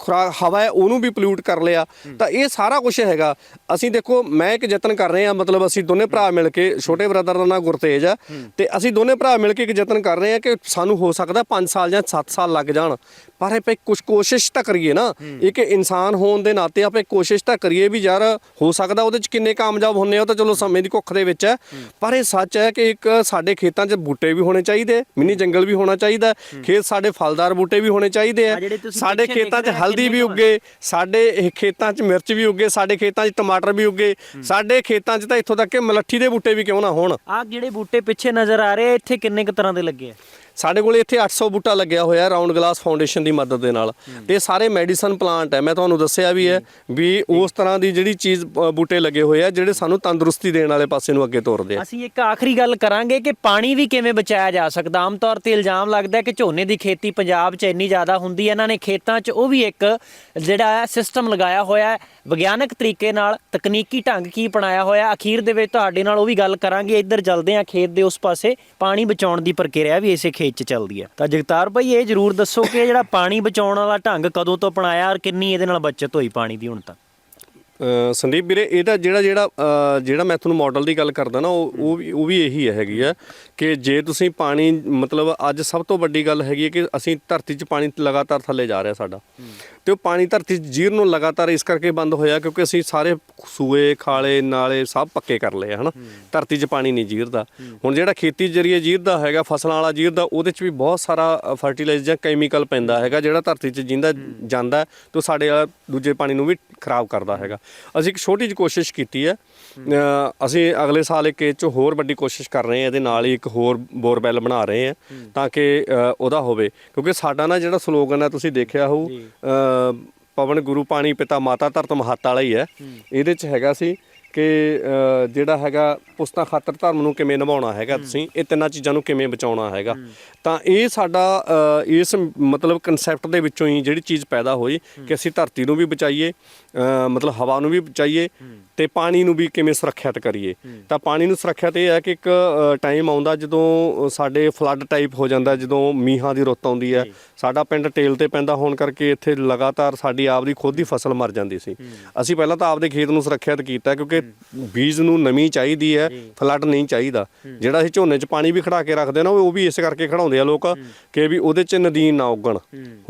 ਹਵਾ ਹੈ ਉਹਨੂੰ ਵੀ ਪੋਲਿਊਟ ਕਰ ਲਿਆ। ਤਾਂ ਇਹ ਸਾਰਾ ਕੁਝ ਹੈਗਾ। ਅਸੀਂ ਦੇਖੋ ਮੈਂ ਇੱਕ ਯਤਨ ਕਰ ਰਹੇ ਹਾਂ ਮਤਲਬ ਅਸੀਂ ਦੋਨੇ ਭਰਾ ਮਿਲ ਕੇ ਛੋਟੇ ਬ੍ਰਦਰ ਦਾ ਨਾਮ ਗੁਰਤੇਜ ਆ ਤੇ ਅਸੀਂ ਦੋਨੇ ਭਰਾ ਮਿਲ ਕੇ ਇੱਕ ਯਤਨ ਕਰ ਰਹੇ ਹਾਂ ਕਿ ਸਾਨੂੰ ਹੋ ਸਕਦਾ 5 ਸਾਲ ਜਾਂ 7 ਸਾਲ ਲੱਗ ਜਾਣ। ਪਰ ਆਪਾਂ ਕੁਝ ਕੋਸ਼ਿਸ਼ ਤਾਂ ਕਰੀਏ ਨਾ ਇੱਕ ਇਨਸਾਨ ਹੋਣ ਦੇ ਨਾਤੇ ਆਪਾਂ ਕੋਸ਼ਿਸ਼ ਤਾਂ ਕਰੀਏ ਵੀ ਯਾਰ ਹੋ ਸਕਦਾ ਉਹਦੇ ਚ ਕਿੰਨੇ ਕਾਮਯਾਬ ਹੁੰਨੇ ਆ ਉਹ ਤਾਂ ਚਲੋ ਸਮੇਂ ਦੀ ਕੁੱਖ ਦੇ ਵਿੱਚ ਹੈ। ਪਰ ਇਹ ਸੱਚ ਹੈ ਕਿ ਇੱਕ ਸਾਡੇ ਖੇਤਾਂ 'ਚ ਬੂਟੇ ਵੀ ਹੋਣੇ ਚਾਹੀਦੇ ਮਿੰਨੀ ਜੰਗਲ ਵੀ ਹੋਣਾ ਚਾਹੀਦਾ ਖੇਤ ਸਾਡੇ ਫਲਦਾਰ ਬੂਟੇ ਵੀ ਹੋਣੇ ਚਾਹੀਦੇ ਆ। ਸਾਡੇ ਖੇਤਾਂ 'ਚ ਆ, ਹਲਦੀ ਵੀ ਉੱਗੇ ਸਾਡੇ ਇਹ ਖੇਤਾਂ 'ਚ ਮਿਰਚ ਵੀ ਉੱਗੇ ਸਾਡੇ ਖੇਤਾਂ 'ਚ ਟਮਾਟਰ ਵੀ ਉੱਗੇ ਸਾਡੇ ਖੇਤਾਂ 'ਚ ਤਾਂ ਇੱਥੋਂ ਤੱਕ ਕਿ ਮਲੱਠੀ ਦੇ ਬੂਟੇ ਵੀ ਕਿਉਂ ਨਾ ਹੋਣ। ਆਹ ਜਿਹੜੇ ਬੂਟੇ ਪਿੱਛੇ ਨਜ਼ਰ ਆ ਰਹੇ ਆ ਇੱਥੇ ਕਿੰਨੇ ਕੁ ਤਰ੍ਹਾਂ ਦੇ ਲੱਗੇ ਆ? ਸਾਡੇ ਕੋਲ ਇੱਥੇ 800 ਬੂਟਾ ਲੱਗਿਆ ਹੋਇਆ ਰਾਉਂਡ ਗਲਾਸ ਫਾਊਂਡੇਸ਼ਨ ਦੀ ਮਦਦ ਦੇ ਨਾਲ। ਤੇ ਇਹ ਸਾਰੇ ਮੈਡੀਸਨ ਪਲਾਂਟ ਹੈ। ਮੈਂ ਤੁਹਾਨੂੰ ਦੱਸਿਆ ਵੀ ਹੈ ਵੀ ਉਸ ਤਰ੍ਹਾਂ ਦੀ ਜਿਹੜੀ ਚੀਜ਼ ਬੂਟੇ ਲੱਗੇ ਹੋਏ ਆ ਜਿਹੜੇ ਸਾਨੂੰ ਤੰਦਰੁਸਤੀ ਦੇਣ ਵਾਲੇ ਪਾਸੇ ਨੂੰ ਅੱਗੇ ਤੋਰਦੇ ਆ। ਅਸੀਂ ਇੱਕ ਆਖਰੀ ਗੱਲ ਕਰਾਂਗੇ ਕਿ ਪਾਣੀ ਵੀ ਕਿਵੇਂ ਬਚਾਇਆ ਜਾ ਸਕਦਾ। ਆਮ ਤੌਰ ਤੇ ਇਲਜ਼ਾਮ ਲੱਗਦਾ ਕਿ ਝੋਨੇ ਦੀ ਖੇਤੀ ਪੰਜਾਬ 'ਚ ਇੰਨੀ ਜ਼ਿਆਦਾ ਹੁੰਦੀ ਹੈ। ਇਹਨਾਂ ਨੇ ਖੇਤਾਂ 'ਚ ਉਹ ਵੀ ਇੱਕ ਜਿਹੜਾ ਸਿਸਟਮ ਲਗਾਇਆ ਹੋਇਆ ਹੈ। ਵਿਗਿਆਨਕ ਤਰੀਕੇ ਨਾਲ ਤਕਨੀਕੀ ਢੰਗ ਕੀ ਅਪਣਾਇਆ ਹੋਇਆ ਅਖੀਰ ਦੇ ਵਿੱਚ ਤੁਹਾਡੇ ਨਾਲ ਉਹ ਵੀ ਗੱਲ ਕਰਾਂਗੇ। ਇੱਧਰ ਚੱਲਦੇ ਹਾਂ ਖੇਤ ਦੇ ਉਸ ਪਾਸੇ। ਪਾਣੀ ਬਚਾਉਣ ਦੀ ਪ੍ਰਕਿਰਿਆ ਵੀ ਇਸੇ ਖੇਤ 'ਚ ਚੱਲਦੀ ਹੈ। ਤਾਂ ਜਗਤਾਰ ਭਾਈ, ਇਹ ਜਰੂਰ ਦੱਸੋ ਕਿ ਜਿਹੜਾ ਪਾਣੀ ਬਚਾਉਣ ਵਾਲਾ ਢੰਗ ਕਦੋਂ ਤੋਂ ਅਪਣਾਇਆ ਔਰ ਕਿੰਨੀ ਇਹਦੇ ਨਾਲ ਬਚਤ ਹੋਈ ਪਾਣੀ ਦੀ ਹੁਣ ਤੱਕ ਸੰਦੀਪ ਵੀਰੇ ਇਹਦਾ ਜਿਹੜਾ ਜਿਹੜਾ ਜਿਹੜਾ ਮੈਂ ਤੁਹਾਨੂੰ ਮਾਡਲ ਦੀ ਗੱਲ ਕਰਦਾ ਨਾ, ਉਹ ਉਹ ਵੀ ਉਹ ਵੀ ਇਹੀ ਹੈਗੀ ਆ ਕਿ ਜੇ ਤੁਸੀਂ ਪਾਣੀ, ਮਤਲਬ ਅੱਜ ਸਭ ਤੋਂ ਵੱਡੀ ਗੱਲ ਹੈਗੀ ਹੈ ਕਿ ਅਸੀਂ ਧਰਤੀ 'ਚ ਪਾਣੀ ਲਗਾਤਾਰ ਥੱਲੇ ਜਾ ਰਿਹਾ ਸਾਡਾ। ਤੇ ਉਹ ਪਾਣੀ ਧਰਤੀ 'ਚ ਜੀਰ ਨੂੰ ਲਗਾਤਾਰ ਇਸ ਕਰਕੇ ਬੰਦ ਹੋਇਆ ਕਿਉਂਕਿ ਅਸੀਂ ਸਾਰੇ ਸੂਏ ਖਾਲੇ ਨਾਲੇ ਸਭ ਪੱਕੇ ਕਰ ਲਏ ਹਨਾ? ਧਰਤੀ 'ਚ ਪਾਣੀ ਨਹੀਂ ਜੀਰਦਾ। ਹੁਣ ਜਿਹੜਾ ਖੇਤੀ ਜਰੀਏ ਜੀਰਦਾ ਹੈਗਾ ਫਸਲਾਂ ਵਾਲਾ ਜੀਰਦਾ ਉਹਦੇ 'ਚ ਵੀ ਬਹੁਤ ਸਾਰਾ ਫਰਟੀਲਾਈਜ਼ਰ ਜਾਂ ਕੈਮੀਕਲ ਪੈਂਦਾ ਹੈਗਾ ਜਿਹੜਾ ਧਰਤੀ 'ਚ ਜਿੰਦਾ ਜਾਂਦਾ ਤੇ ਸਾਡੇ ਦੂਜੇ ਪਾਣੀ ਨੂੰ ਵੀ ਖਰਾਬ ਕਰਦਾ ਹੈਗਾ। ਅਸੀਂ ਇੱਕ ਛੋਟੀ ਜਿਹੀ ਕੋਸ਼ਿਸ਼ ਕੀਤੀ ਹੈ ਅਸੀਂ ਅਗਲੇ ਸਾਲ ਇੱਕ ਇਹ 'ਚ ਹੋਰ ਵੱਡੀ ਕੋਸ਼ਿਸ਼ ਕਰ ਰਹੇ ਹਾਂ ਇਹਦੇ ਨਾਲ ਹੀ ਇੱਕ ਹੋਰ ਬੋਰਵੈਲ ਬਣਾ ਰਹੇ ਹਾਂ ਤਾਂ ਕਿ ਉਹਦਾ ਹੋਵੇ। ਕਿਉਂਕਿ ਸਾਡਾ ਨਾ ਜਿਹੜਾ ਸਲੋਗਨ ਹੈ ਤੁਸੀਂ ਦੇਖਿਆ ਹੋਊ ਪਵਨ ਗੁਰੂ ਪਾਣੀ ਪਿਤਾ ਮਾਤਾ ਧਰਤ ਮਹੱਤ ਵਾਲਾ ਹੀ। ਹੈ। ਇਹਦੇ 'ਚ ਹੈਗਾ ਸੀ ਕਿ ਜਿਹੜਾ ਹੈਗਾ ਪੁਸਤਾਂ ਖਾਤਰ ਧਰਮ ਨੂੰ ਕਿਵੇਂ ਨਿਭਾਉਣਾ ਹੈਗਾ ਤੁਸੀਂ ਇਹ ਤਿੰਨਾਂ ਚੀਜ਼ਾਂ ਨੂੰ ਕਿਵੇਂ ਬਚਾਉਣਾ ਹੈਗਾ। ਤਾਂ ਇਹ ਸਾਡਾ ਇਸ ਮਤਲਬ ਕਨਸੈਪਟ ਦੇ ਵਿੱਚੋਂ ਹੀ ਜਿਹੜੀ ਚੀਜ਼ ਪੈਦਾ ਹੋਈ ਕਿ ਅਸੀਂ ਧਰਤੀ ਨੂੰ ਵੀ ਬਚਾਈਏ ਮਤਲਬ ਹਵਾ ਨੂੰ ਵੀ ਬਚਾਈਏ ਤੇ ਪਾਣੀ ਨੂੰ ਵੀ ਕਿਵੇਂ ਸੁਰੱਖਿਅਤ ਕਰੀਏ। ਤਾਂ ਪਾਣੀ ਨੂੰ ਸੁਰੱਖਿਅਤ ਇਹ ਹੈ ਕਿ ਇੱਕ ਟਾਈਮ ਆਉਂਦਾ ਜਦੋਂ ਸਾਡੇ ਫਲੱਡ ਟਾਈਪ ਹੋ ਜਾਂਦਾ ਜਦੋਂ ਮੀਂਹਾਂ ਦੀ ਰੁੱਤ ਆਉਂਦੀ ਹੈ। ਸਾਡਾ ਪਿੰਡ ਟੇਲ ਤੇ ਪੈਂਦਾ ਹੋਣ ਕਰਕੇ ਇੱਥੇ ਲਗਾਤਾਰ ਸਾਡੀ ਆਪਦੀ ਖੁਦ ਦੀ ਫਸਲ ਮਰ ਜਾਂਦੀ ਸੀ। ਅਸੀਂ ਪਹਿਲਾਂ ਤਾਂ ਆਪਦੇ ਖੇਤ ਨੂੰ ਸੁਰੱਖਿਅਤ ਕੀਤਾ ਕਿਉਂਕਿ ਬੀਜ ਨੂੰ ਨਮੀ ਚਾਹੀਦੀ ਹੈ ਫਲੱਡ ਨਹੀਂ ਚਾਹੀਦਾ। ਜਿਹੜਾ ਅਸੀਂ ਝੋਨੇ 'ਚ ਪਾਣੀ ਵੀ ਖੜਾ ਕੇ ਰੱਖਦੇ ਨਾ ਉਹ ਵੀ ਇਸ ਕਰਕੇ ਖੜਾਉਂਦੇ ਆ ਲੋਕ ਕਿ ਵੀ ਉਹਦੇ 'ਚ ਨਦੀਨ ਨਾ ਉੱਗਣ।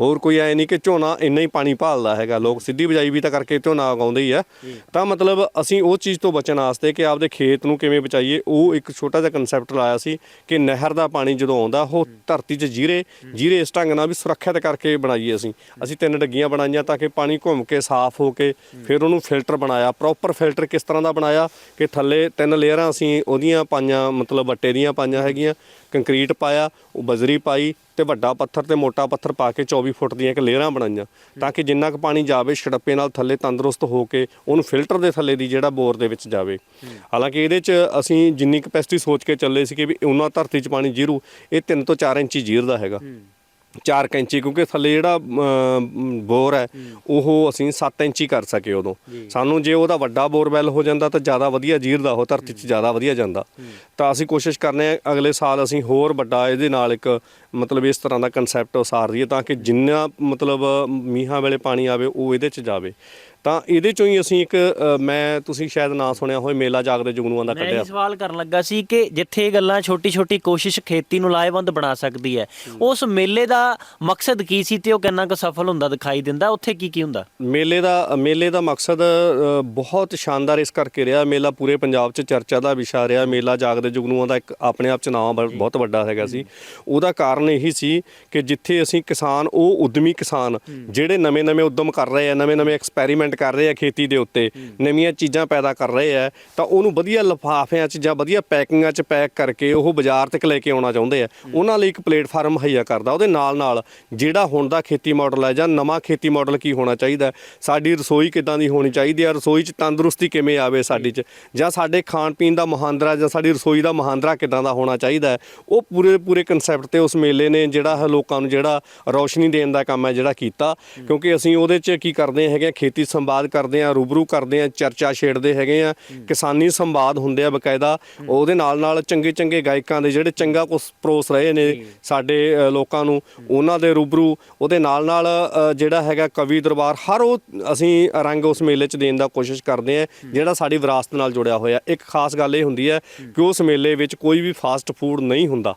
ਹੋਰ ਕੋਈ ਐ ਨਹੀਂ ਕਿ ਝੋਨਾ ਇੰਨਾ ਹੀ ਪਾਣੀ ਭਾਲਦਾ ਹੈਗਾ। ਲੋਕ ਸਿੱਧੀ ਬਜਾਈ ਵੀ ਤਾਂ ਕਰਕੇ ਝੋਨਾ ਉਗਾਉਂਦੇ ਹੀ ਆ। ਤਾਂ ਮਤਲਬ ਅਸੀਂ ਉਹ ਚੀਜ਼ ਤੋਂ ਬਚਣ ਵਾਸਤੇ ਕਿ ਆਪਦੇ ਖੇਤ ਨੂੰ ਕਿਵੇਂ ਬਚਾਈਏ ਉਹ ਇੱਕ ਛੋਟਾ ਜਿਹਾ ਕਨਸੈਪਟ ਲਾਇਆ ਸੀ ਕਿ ਨਹਿਰ ਦਾ ਪਾਣੀ ਜਦੋਂ ਆਉਂਦਾ ਉਹ ਧਰਤੀ 'ਚ ਜੀਰੇ ਜੀਰੇ ਇਸ ਢੰਗ ਨਾਲ ਵੀ ਸੁਰੱਖਿਅਤ ਕਰਕੇ ਬਣਾਈਏ ਅਸੀਂ। ਅਸੀਂ ਤਿੰਨ ਡੱਗੀਆਂ ਬਣਾਈਆਂ ਤਾਂ ਕਿ ਪਾਣੀ ਘੁੰਮ ਕੇ ਸਾਫ਼ ਹੋ ਕੇ ਫਿਰ ਉਹਨੂੰ ਫਿਲਟਰ ਬਣਾਇਆ। ਪ੍ਰੋਪਰ ਫਿਲਟਰ ਕਿਸ ਤਰ੍ਹਾਂ ਦਾ ਬਣਾਇਆ ਕਿ ਥੱਲੇ ਤਿੰਨ ਲੇਅਰਾਂ ਅਸੀਂ ਉਹਦੀਆਂ ਪਾਈਆਂ, ਮਤਲਬ ਵੱਟੇ ਦੀਆਂ ਪਾਈਆਂ ਹੈਗੀਆਂ, ਕੰਕਰੀਟ ਪਾਇਆ, ਉਹ ਬਜਰੀ ਪਾਈ ਤੇ ਵੱਡਾ ਪੱਥਰ ਤੇ ਮੋਟਾ ਪੱਥਰ ਪਾ ਕੇ 24 ਫੁੱਟ ਦੀਆਂ ਇੱਕ ਲੇਅਰਾਂ ਬਣਾਈਆਂ ਤਾਂ ਕਿ ਜਿੰਨਾ ਕੁ ਪਾਣੀ ਜਾਵੇ ਛੜੱਪੇ ਨਾਲ ਥੱਲੇ ਤੰਦਰੁਸਤ ਹੋ ਕੇ ਉਹਨੂੰ ਫਿਲਟਰ ਦੇ ਥੱਲੇ ਦੀ ਜਿਹੜਾ ਬੋਰ ਦੇ ਵਿੱਚ ਜਾਵੇ। ਹਾਲਾਂਕਿ ਇਹਦੇ 'ਚ ਅਸੀਂ ਜਿੰਨੀ ਕਪੈਸਿਟੀ ਸੋਚ ਕੇ ਚੱਲੇ ਸੀ ਕਿ ਵੀ ਉਹਨਾਂ ਧਰਤੀ 'ਚ ਪਾਣੀ ਜੀਰੂ, ਇਹ 3 ਤੋਂ 4 ਇੰਚੀ ਜੀਰਦਾ ਹੈਗਾ। 4 ਇੰਚੀ ਕਿਉਂਕਿ ਥੱਲੇ ਜਿਹੜਾ ਬੋਰ ਹੈ ਉਹ ਅਸੀਂ 7 ਇੰਚੀ ਕਰ ਸਕੇ ਉਦੋਂ। ਸਾਨੂੰ ਜੇ ਉਹਦਾ ਵੱਡਾ ਬੋਰਵੈਲ ਹੋ ਜਾਂਦਾ ਤਾਂ ਜ਼ਿਆਦਾ ਵਧੀਆ ਜੀਰਦਾ ਉਹ ਧਰਤੀ 'ਚ ਜ਼ਿਆਦਾ ਵਧੀਆ ਜਾਂਦਾ। ਤਾਂ ਅਸੀਂ ਕੋਸ਼ਿਸ਼ ਕਰਨੇ ਆ ਅਗਲੇ ਸਾਲ ਅਸੀਂ ਹੋਰ ਵੱਡਾ ਇਹਦੇ ਨਾਲ ਇੱਕ ਮਤਲਬ ਇਸ ਤਰ੍ਹਾਂ ਦਾ ਕਨਸੈਪਟ ਉਸਾਰ ਦਈਏ ਤਾਂ ਕਿ ਜਿੰਨਾ ਮਤਲਬ ਮੀਂਹਾਂ ਵੇਲੇ ਪਾਣੀ ਆਵੇ ਉਹ ਇਹਦੇ 'ਚ ਜਾਵੇ। ਤਾਂ ਇਹਦੇ ਚੋਂ ਹੀ ਅਸੀਂ ਇੱਕ ਅ, ਮੈਂ ਤੁਸੀਂ ਸ਼ਾਇਦ ਨਾ ਸੁਣਿਆ ਹੋਵੇ ਮੇਲਾ ਜਾਗਦੇ ਜੁਗਨੂਆਂ ਦਾ ਮੈਂ ਕੱਢਿਆ। ਇਹ ਸਵਾਲ ਕਰਨ ਲੱਗਾ ਸੀ ਕਿ ਜਿੱਥੇ ਇਹ ਗੱਲਾਂ ਛੋਟੀ ਛੋਟੀ ਕੋਸ਼ਿਸ਼ ਖੇਤੀ ਨੂੰ ਲਾਹੇਵੰਦ ਬਣਾ ਸਕਦੀ ਹੈ ਉਸ ਮੇਲੇ ਦਾ ਮਕਸਦ ਕੀ ਸੀ ਤੇ ਉਹ ਕਿੰਨਾ ਕੁ ਸਫਲ ਹੁੰਦਾ ਦਿਖਾਈ ਦਿੰਦਾ? ਉੱਥੇ ਕੀ ਕੀ ਹੁੰਦਾ? ਮੇਲੇ ਦਾ ਮੇਲੇ ਦਾ ਮਕਸਦ ਅ, ਬਹੁਤ ਸ਼ਾਨਦਾਰ ਇਸ ਕਰਕੇ ਰਿਹਾ। ਮੇਲਾ ਪੂਰੇ ਪੰਜਾਬ 'ਚ ਚਰਚਾ ਦਾ ਵਿਸ਼ਾ ਰਿਹਾ। ਮੇਲਾ ਜਾਗਦੇ ਜੁਗਨੂਆਂ ਦਾ ਇੱਕ ਆਪਣੇ ਆਪ 'ਚ ਨਾਮ ਬ- ਬਹੁਤ ਵੱਡਾ ਹੈਗਾ ਸੀ। ਉਹਦਾ ਕਾਰਨ ਇਹੀ ਸੀ ਕਿ ਜਿੱਥੇ ਅਸੀਂ ਕਿਸਾਨ ਉਹ ਉਦਮੀ ਕਿਸਾਨ ਜਿਹੜੇ ਨਵੇਂ-ਨਵੇਂ ਉਦਮ ਕਰ ਰਹੇ ਆ ਨਵੇਂ-ਨਵੇਂ ਐਕਸਪੈਰੀਮੈਂਟ ਕਰ ਰਹੇ ਆ ਖੇਤੀ ਦੇ ਉੱਤੇ ਨਵੀਆਂ ਚੀਜ਼ਾਂ ਪੈਦਾ ਕਰ ਰਹੇ ਆ ਤਾਂ ਉਹਨੂੰ ਵਧੀਆ ਲਿਫਾਫਿਆਂ 'ਚ ਜਾਂ ਵਧੀਆ ਪੈਕਿੰਗਾਂ 'ਚ ਪੈਕ ਕਰਕੇ ਉਹ ਬਾਜ਼ਾਰ ਤੱਕ ਲੈ ਕੇ ਆਉਣਾ ਚਾਹੁੰਦੇ ਆ। ਉਹਨਾਂ ਲਈ ਇੱਕ ਪਲੇਟਫਾਰਮ ਮੁਹੱਈਆ ਕਰਦਾ ਉਹਦੇ ਨਾਲ-ਨਾਲ ਜਿਹੜਾ ਹੁਣ ਦਾ ਖੇਤੀ ਮਾਡਲ ਹੈ ਜਾਂ ਨਵਾਂ ਖੇਤੀ ਮਾਡਲ ਕੀ ਹੋਣਾ ਚਾਹੀਦਾ ਸਾਡੀ ਰਸੋਈ ਕਿਦਾਂ ਦੀ ਹੋਣੀ ਚਾਹੀਦੀ ਹੈ ਰਸੋਈ 'ਚ ਤੰਦਰੁਸਤੀ ਕਿਵੇਂ ਆਵੇ ਸਾਡੀ 'ਚ ਜਾਂ ਸਾਡੇ ਖਾਣ ਪੀਣ ਦਾ ਮਹਾਂਦਰਾ ਜਾਂ ਸਾਡੀ ਰਸੋਈ ਦਾ ਮਹਾਂਦਰਾ ਕਿਦਾਂ ਦਾ ਹੋਣਾ ਚਾਹੀਦਾ ਉਹ ਪੂਰੇ ਪੂਰੇ ਕਨਸੈਪਟ ਤੇ ਉਸ ਮੇਲੇ ਨੇ ਜਿਹੜਾ ਲੋਕਾਂ ਨੂੰ ਜਿਹੜਾ ਰੌਸ਼ਨੀ ਦੇਣ ਦਾ ਕੰਮ ਹੈ ਜਿਹੜਾ ਕੀਤਾ ਕਿਉਂਕਿ ਅਸੀਂ ਉਹਦੇ 'ਚ ਕੀ ਕਰਦੇ ਹੈਗੇ ਖੇਤੀ ਸੰਵਾਦ ਕਰਦੇ ਆ ਰੂਬਰੂ ਕਰਦੇ ਆ ਚਰਚਾ ਛੇੜਦੇ ਹੈਗੇ ਆ ਕਿਸਾਨੀ ਸੰਵਾਦ ਹੁੰਦੇ ਆ ਬਕਾਇਦਾ। ਉਹਦੇ ਨਾਲ ਨਾਲ ਚੰਗੇ ਚੰਗੇ ਗਾਇਕਾਂ ਦੇ ਜਿਹੜੇ ਚੰਗਾ ਕੁਛ ਪਰੋਸ ਰਹੇ ਨੇ ਸਾਡੇ ਲੋਕਾਂ ਨੂੰ ਉਹਨਾਂ ਦੇ ਰੂਬਰੂ ਉਹਦੇ ਨਾਲ ਨਾਲ ਜਿਹੜਾ ਹੈਗਾ ਕਵੀ ਦਰਬਾਰ ਹਰ ਉਹ ਅਸੀਂ ਰੰਗ ਉਸ ਮੇਲੇ 'ਚ ਦੇਣ ਦਾ ਕੋਸ਼ਿਸ਼ ਕਰਦੇ ਆ ਜਿਹੜਾ ਸਾਡੀ ਵਿਰਾਸਤ ਨਾਲ ਜੁੜਿਆ ਹੋਇਆ। ਇੱਕ ਖਾਸ ਗੱਲ ਇਹ ਹੁੰਦੀ ਹੈ ਕਿ ਉਸ ਮੇਲੇ ਵਿੱਚ ਕੋਈ ਵੀ ਫਾਸਟ ਫੂਡ ਨਹੀਂ ਹੁੰਦਾ।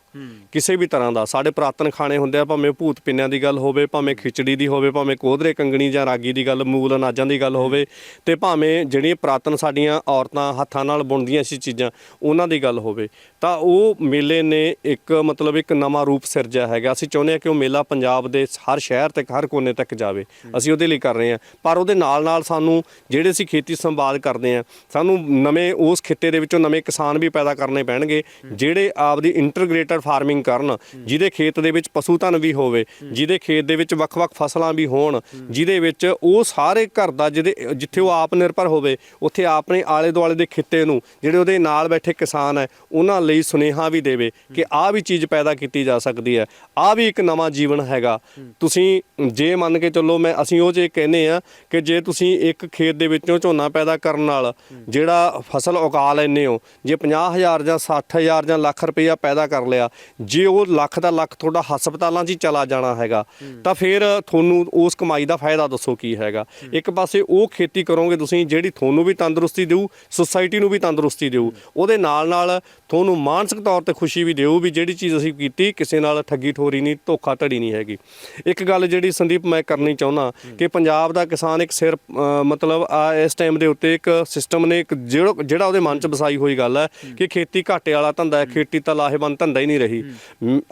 ਕਿਸੇ ਵੀ ਤਰ੍ਹਾਂ ਦਾ। ਸਾਡੇ ਪੁਰਾਤਨ ਖਾਣੇ ਹੁੰਦੇ ਆ ਭਾਵੇਂ ਭੂਤ ਪਿੰਨਿਆਂ ਦੀ ਗੱਲ ਹੋਵੇ ਭਾਵੇਂ ਖਿਚੜੀ ਦੀ ਹੋਵੇ ਭਾਵੇਂ ਕੋਧਰੇ ਕੰਗਣੀ ਜਾਂ ਰਾਗੀ ਦੀ ਗੱਲ ਮੂਲ ਅਨਾਜਾਂ ਦੀ ਗੱਲ ਹੋਵੇ ਤੇ ਭਾਵੇਂ ਜਿਹੜੀਆਂ ਪੁਰਾਤਨ ਸਾਡੀਆਂ ਔਰਤਾਂ ਹੱਥਾਂ ਨਾਲ ਬੁਣਦੀਆਂ ਸੀ ਚੀਜ਼ਾਂ, ਉਹਨਾਂ ਦੀ ਗੱਲ ਹੋਵੇ। ਤਾਂ ਉਹ ਮੇਲੇ ਨੇ ਇੱਕ ਮਤਲਬ ਇੱਕ ਨਵਾਂ ਰੂਪ ਸਿਰਜਿਆ ਹੈਗਾ। ਅਸੀਂ ਚਾਹੁੰਦੇ ਹਾਂ ਕਿ ਉਹ ਮੇਲਾ ਪੰਜਾਬ ਦੇ ਹਰ ਸ਼ਹਿਰ ਤੱਕ, ਹਰ ਕੋਨੇ ਤੱਕ ਜਾਵੇ। ਅਸੀਂ ਉਹਦੇ ਲਈ ਕਰ ਰਹੇ ਹਾਂ। ਪਰ ਉਹਦੇ ਨਾਲ ਨਾਲ ਸਾਨੂੰ ਜਿਹੜੇ ਅਸੀਂ ਖੇਤੀ ਸੰਭਾਲ ਕਰਦੇ ਹਾਂ, ਸਾਨੂੰ ਨਵੇਂ ਉਸ ਖਿੱਤੇ ਦੇ ਵਿੱਚੋਂ ਨਵੇਂ ਕਿਸਾਨ ਵੀ ਪੈਦਾ ਕਰਨੇ ਪੈਣਗੇ, ਜਿਹੜੇ ਆਪਦੀ ਇੰਟਰਗ੍ਰੇਟਡ ਫਾਰਮਿੰਗ ਕਰਨ, ਜਿਹਦੇ ਖੇਤ ਦੇ ਵਿੱਚ ਪਸ਼ੂ ਧਨ ਵੀ ਹੋਵੇ, ਜਿਹਦੇ ਖੇਤ ਦੇ ਵਿੱਚ ਵੱਖ-ਵੱਖ ਫਸਲਾਂ ਵੀ ਹੋਣ, ਜਿਹਦੇ ਵਿੱਚ ਉਹ ਸਾਰੇ ਘਰ ਦਾ ਜਿਹਦੇ, ਜਿੱਥੇ ਉਹ ਆਪ ਨਿਰਭਰ ਹੋਵੇ, ਉੱਥੇ ਆਪਣੇ ਆਲੇ ਦੁਆਲੇ ਦੇ ਖਿੱਤੇ ਨੂੰ, ਜਿਹੜੇ ਉਹਦੇ ਨਾਲ ਬੈਠੇ ਕਿਸਾਨ ਹੈ, ਉਹਨਾਂ ਲਈ ਸੁਨੇਹਾ ਵੀ ਦੇਵੇ ਕਿ ਆਹ ਵੀ ਚੀਜ਼ ਪੈਦਾ ਕੀਤੀ ਜਾ ਸਕਦੀ ਹੈ। ਆਹ ਵੀ ਇੱਕ ਨਵਾਂ ਜੀਵਨ ਹੈਗਾ। ਤੁਸੀਂ ਜੇ ਮੰਨ ਕੇ ਚੱਲੋ ਮੈਂ ਅਸੀਂ ਉਹ ਜੇ ਕਹਿੰਦੇ ਆ ਕਿ ਜੇ ਤੁਸੀਂ ਇੱਕ ਖੇਤ ਦੇ ਵਿੱਚੋਂ ਝੋਨਾ ਪੈਦਾ ਕਰਨ ਨਾਲ ਜਿਹੜਾ ਫਸਲ ਉਗਾ ਲੈਂਦੇ ਹੋ ਜੇ 50000 ਜਾਂ 60000 ਜਾਂ ਲੱਖ ਰੁਪਈਆ ਪੈਦਾ ਕਰ ਲਿਆ ਜੇ ਉਹ ਲੱਖ ਦਾ ਲੱਖ ਤੁਹਾਡਾ ਹਸਪਤਾਲਾਂ 'ਚ ਹੀ ਚਲਾ ਜਾਣਾ ਹੈਗਾ ਤਾਂ ਫਿਰ ਤੁਹਾਨੂੰ ਉਸ ਕਮਾਈ ਦਾ ਫਾਇਦਾ ਦੱਸੋ ਕੀ ਹੈਗਾ। ਇੱਕ ਪਾਸੇ ਉਹ ਖੇਤੀ ਕਰੋਗੇ ਤੁਸੀਂ ਜਿਹੜੀ ਤੁਹਾਨੂੰ ਵੀ ਤੰਦਰੁਸਤੀ ਦੇਊ ਸੁਸਾਇਟੀ ਨੂੰ ਵੀ ਤੰਦਰੁਸਤੀ ਦੇਊ ਉਹਦੇ ਨਾਲ ਨਾਲ ਤੁਹਾਨੂੰ ਮਾਨਸਿਕ ਤੌਰ ਤੇ ਖੁਸ਼ੀ ਵੀ ਦਿਓ ਵੀ ਜਿਹੜੀ ਚੀਜ਼ ਅਸੀਂ ਕੀਤੀ, ਕਿਸੇ ਨਾਲ ਠੱਗੀ ਠੋਰੀ ਨਹੀਂ, ਧੋਖਾ ਧੜੀ ਨਹੀਂ ਹੈਗੀ। ਇੱਕ ਗੱਲ ਜਿਹੜੀ ਸੰਦੀਪ ਮੈਂ ਕਰਨੀ ਚਾਹੁੰਦਾ ਕਿ ਪੰਜਾਬ ਦਾ ਕਿਸਾਨ ਇੱਕ ਸਿਰ ਮਤਲਬ ਆ ਇਸ ਟਾਈਮ ਦੇ ਉੱਤੇ ਇੱਕ ਸਿਸਟਮ ਨੇ ਇੱਕ ਜਿਹੜਾ ਜਿਹੜਾ ਉਹਦੇ ਮਨ 'ਚ ਵਸਾਈ ਹੋਈ ਗੱਲ ਹੈ ਕਿ ਖੇਤੀ ਘਾਟੇ ਵਾਲਾ ਧੰਦਾ ਹੈ, ਖੇਤੀ ਤਾਂ ਲਾਹੇਵੰਦ ਧੰਦਾ ਹੀ ਨਹੀਂ ਰਹੀ।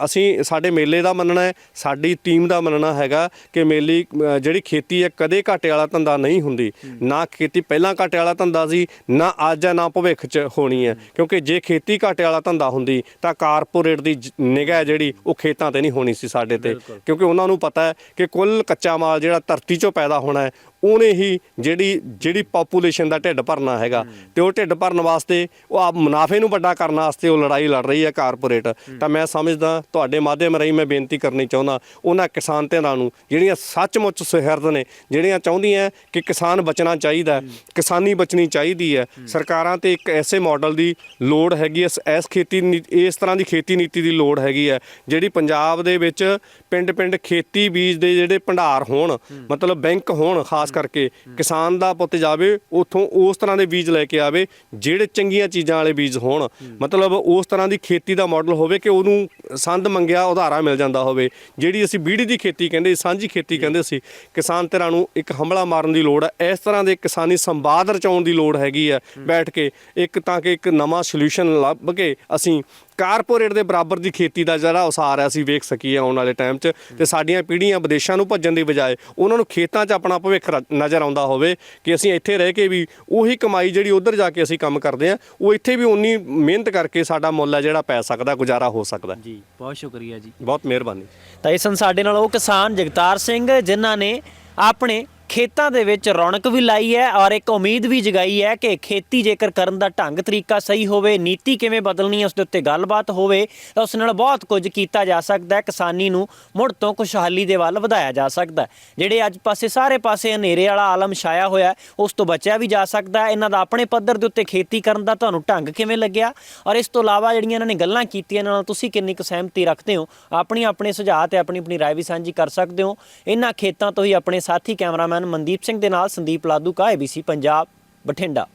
ਅਸੀਂ ਸਾਡੇ ਮੇਲੇ ਦਾ ਮੰਨਣਾ ਹੈ, ਸਾਡੀ ਟੀਮ ਦਾ ਮੰਨਣਾ ਹੈਗਾ ਕਿ ਮੇਲੀ ਜਿਹੜੀ ਖੇਤੀ ਹੈ ਕਦੇ ਘਾਟੇ ਵਾਲਾ ਧੰਦਾ ਨਹੀਂ ਹੁੰਦੀ। ਨਾ ਖੇਤੀ ਪਹਿਲਾਂ ਘਾਟੇ ਵਾਲਾ ਧੰਦਾ ਸੀ, ਨਾ ਅੱਜ ਹੈ, ਨਾ ਭਵਿੱਖ 'ਚ ਹੋਣੀ ਹੈ। ਕਿਉਂਕਿ ਜੇ ਖੇਤੀ ਘਾਟੇ ਵਾਲਾ ਧੰਦਾ ਹੁੰਦੀ ਤਾਂ ਕਾਰਪੋਰੇਟ ਦੀ ਨਿਗਾਹ ਜਿਹੜੀ ਉਹ ਖੇਤਾਂ ਤੇ ਨਹੀਂ ਹੋਣੀ ਸੀ ਸਾਡੇ ਤੇ। ਕਿਉਂਕਿ ਉਹਨਾਂ ਨੂੰ ਪਤਾ ਹੈ ਕਿ ਕੁੱਲ ਕੱਚਾ ਮਾਲ ਜਿਹੜਾ ਧਰਤੀ 'ਚੋਂ ਪੈਦਾ ਹੋਣਾ ਹੈ ਉਹਨੇ ਹੀ ਜਿਹੜੀ ਜਿਹੜੀ ਪੋਪੂਲੇਸ਼ਨ ਦਾ ਢਿੱਡ ਭਰਨਾ ਹੈਗਾ ਤੇ ਉਹ ਢਿੱਡ ਭਰਨ ਵਾਸਤੇ ਉਹ ਆਪ ਮੁਨਾਫੇ ਨੂੰ ਵੱਡਾ ਕਰਨ ਵਾਸਤੇ ਉਹ ਲੜਾਈ ਲੜ ਰਹੀ ਹੈ ਕਾਰਪੋਰੇਟ ਤਾਂ ਮੈਂ ਸਮਝਦਾ ਤੁਹਾਡੇ ਮਾਧਿਅਮ ਰਾਹੀਂ ਮੈਂ ਬੇਨਤੀ ਕਰਨੀ ਚਾਹੁੰਦਾ ਉਹਨਾਂ ਕਿਸਾਨ ਧਿਰਾਂ ਨੂੰ ਜਿਹੜੀਆਂ ਸੱਚਮੁੱਚ ਸੁਹਿਰਦ ਨੇ ਜਿਹੜੀਆਂ ਚਾਹੁੰਦੀਆਂ ਕਿ ਕਿਸਾਨ ਬਚਣਾ ਚਾਹੀਦਾ ਕਿਸਾਨੀ ਬਚਣੀ ਚਾਹੀਦੀ ਹੈ ਸਰਕਾਰਾਂ ਤੇ ਇੱਕ ਐਸੇ ਮਾਡਲ ਦੀ ਲੋੜ ਹੈਗੀ ਇਸ ਇਸ ਖੇਤੀ ਇਸ ਤਰ੍ਹਾਂ ਦੀ ਖੇਤੀ ਨੀਤੀ ਦੀ ਲੋੜ ਹੈਗੀ ਹੈ ਜਿਹੜੀ ਪੰਜਾਬ ਦੇ ਵਿੱਚ ਪਿੰਡ-ਪਿੰਡ ਖੇਤੀ ਬੀਜ ਦੇ ਜਿਹੜੇ ਭੰਡਾਰ ਹੋਣ ਮਤਲਬ ਬੈਂਕ ਹੋਣ ਖਾਸ ਕਰਕੇ ਕਿਸਾਨ ਦਾ ਪੁੱਤ ਜਾਵੇ, ਉਥੋਂ ਉਸ ਤਰ੍ਹਾਂ ਦੇ ਬੀਜ ਲੈ ਕੇ ਆਵੇ, ਜਿਹੜੇ ਚੰਗੀਆਂ ਚੀਜ਼ਾਂ ਵਾਲੇ ਬੀਜ ਹੋਣ। ਮਤਲਬ ਉਸ ਤਰ੍ਹਾਂ ਦੀ ਖੇਤੀ ਦਾ ਮਾਡਲ ਹੋਵੇ ਕਿ ਉਹਨੂੰ ਸੰਦ ਮੰਗਿਆ, ਉਧਾਰਾ ਮਿਲ ਜਾਂਦਾ ਹੋਵੇ। ਜਿਹੜੀ ਅਸੀਂ ਬੀੜੀ ਦੀ ਖੇਤੀ ਕਹਿੰਦੇ, ਸਾਂਝੀ ਖੇਤੀ ਕਹਿੰਦੇ ਸੀ ਕਿਸਾਨ ਧਿਰਾਂ ਨੂੰ ਇੱਕ ਹਮਲਾ ਮਾਰਨ ਦੀ ਲੋੜ ਹੈ। ਇਸ ਤਰ੍ਹਾਂ ਦੇ ਕਿਸਾਨੀ ਸੰਵਾਦ ਰਚਾਉਣ ਦੀ ਲੋੜ ਹੈਗੀ ਹੈ। ਬੈਠ ਕੇ ਇੱਕ ਤਾਂ ਕਿ ਇੱਕ ਨਵਾਂ ਸੋਲੂਸ਼ਨ ਲੱਭ ਕੇ ਅਸੀਂ ਕਾਰਪੋਰੇਟ ਦੇ ਬਰਾਬਰ ਦੀ ਖੇਤੀ ਦਾ ਜਿਹੜਾ ਉਸਾਰ ਹੈ ਅਸੀਂ ਵੇਖ ਸਕੀਏ ਆਉਣ ਵਾਲੇ ਟਾਈਮ 'ਚ ਤੇ ਸਾਡੀਆਂ ਪੀੜ੍ਹੀਆਂ ਵਿਦੇਸ਼ਾਂ ਨੂੰ ਭੱਜਣ ਦੀ ਬਜਾਏ ਉਹਨਾਂ ਨੂੰ ਖੇਤਾਂ 'ਚ ਆਪਣਾ ਭਵਿੱਖ ਨਜ਼ਰ ਆਉਂਦਾ ਹੋਵੇ ਕਿ ਅਸੀਂ ਇੱਥੇ ਰਹਿ ਕੇ ਵੀ ਉਹੀ ਕਮਾਈ ਜਿਹੜੀ ਉਧਰ ਜਾ ਕੇ ਅਸੀਂ ਕੰਮ ਕਰਦੇ ਆ ਉਹ ਇੱਥੇ ਵੀ ਉਨੀ ਮਿਹਨਤ ਕਰਕੇ ਸਾਡਾ ਮੁੱਲ ਹੈ ਜਿਹੜਾ ਪੈ ਸਕਦਾ ਗੁਜ਼ਾਰਾ ਹੋ ਸਕਦਾ ਜੀ ਬਹੁਤ ਸ਼ੁਕਰੀਆ ਜੀ। ਬਹੁਤ ਮਿਹਰਬਾਨੀ। ਤਾਂ ਇਸ ਸਨ ਸਾਡੇ ਨਾਲ ਉਹ ਕਿਸਾਨ ਜਗਤਾਰ ਸਿੰਘ ਜਿਨ੍ਹਾਂ ਨੇ ਆਪਣੇ ਖੇਤਾਂ ਦੇ ਵਿੱਚ ਰੌਣਕ ਵੀ ਲਾਈ ਹੈ ਔਰ ਇੱਕ ਉਮੀਦ ਵੀ ਜਗਾਈ ਹੈ ਕਿ ਖੇਤੀ ਜੇਕਰ ਕਰਨ ਦਾ ਢੰਗ ਤਰੀਕਾ ਸਹੀ ਹੋਵੇ, ਨੀਤੀ ਕਿਵੇਂ ਬਦਲਣੀ ਹੈ, ਉਸ ਦੇ ਉੱਤੇ ਗੱਲਬਾਤ ਹੋਵੇ, ਤਾਂ ਉਸ ਨਾਲ ਬਹੁਤ ਕੁਝ ਕੀਤਾ ਜਾ ਸਕਦਾ ਹੈ। ਕਿਸਾਨੀ ਨੂੰ ਮੁੜ ਤੋਂ ਖੁਸ਼ਹਾਲੀ ਦੇ ਵੱਲ ਵਧਾਇਆ ਜਾ ਸਕਦਾ ਜਿਹੜੇ ਅੱਜ ਪਾਸੇ ਸਾਰੇ ਪਾਸੇ ਹਨੇਰੇ ਵਾਲਾ ਆਲਮ ਛਾਇਆ ਹੋਇਆ ਉਸ ਤੋਂ ਬਚਿਆ ਵੀ ਜਾ ਸਕਦਾ ਹੈ। ਇਹਨਾਂ ਦਾ ਆਪਣੇ ਪੱਧਰ ਦੇ ਉੱਤੇ ਖੇਤੀ ਕਰਨ ਦਾ ਤੁਹਾਨੂੰ ਢੰਗ ਕਿਵੇਂ ਲੱਗਿਆ? ਔਰ ਇਸ ਤੋਂ ਇਲਾਵਾ ਜਿਹੜੀਆਂ ਇਹਨਾਂ ਨੇ ਗੱਲਾਂ ਕੀਤੀਆਂ, ਇਹਨਾਂ ਨਾਲ ਤੁਸੀਂ ਕਿੰਨੀ ਕੁ ਸਹਿਮਤੀ ਰੱਖਦੇ ਹੋ? ਆਪਣੀ ਆਪਣੇ ਸੁਝਾਅ ਤੇ ਆਪਣੀ ਆਪਣੀ ਰਾਏ ਵੀ ਸਾਂਝੀ ਕਰ ਸਕਦੇ ਹੋ? ਇਹਨਾਂ ਖੇਤਾਂ ਤੋਂ ਹੀ ਆਪਣੇ ਸਾਥੀ, ਕੈਮਰਾਮੈਨ ਕੈਮਰਾਮੈਨ ਮਨਦੀਪ ਸਿੰਘ ਦੇ ਨਾਲ ਸੰਦੀਪ ਲਾਦੂ ਕਾ ABC ਪੰਜਾਬ ਬਠਿੰਡਾ।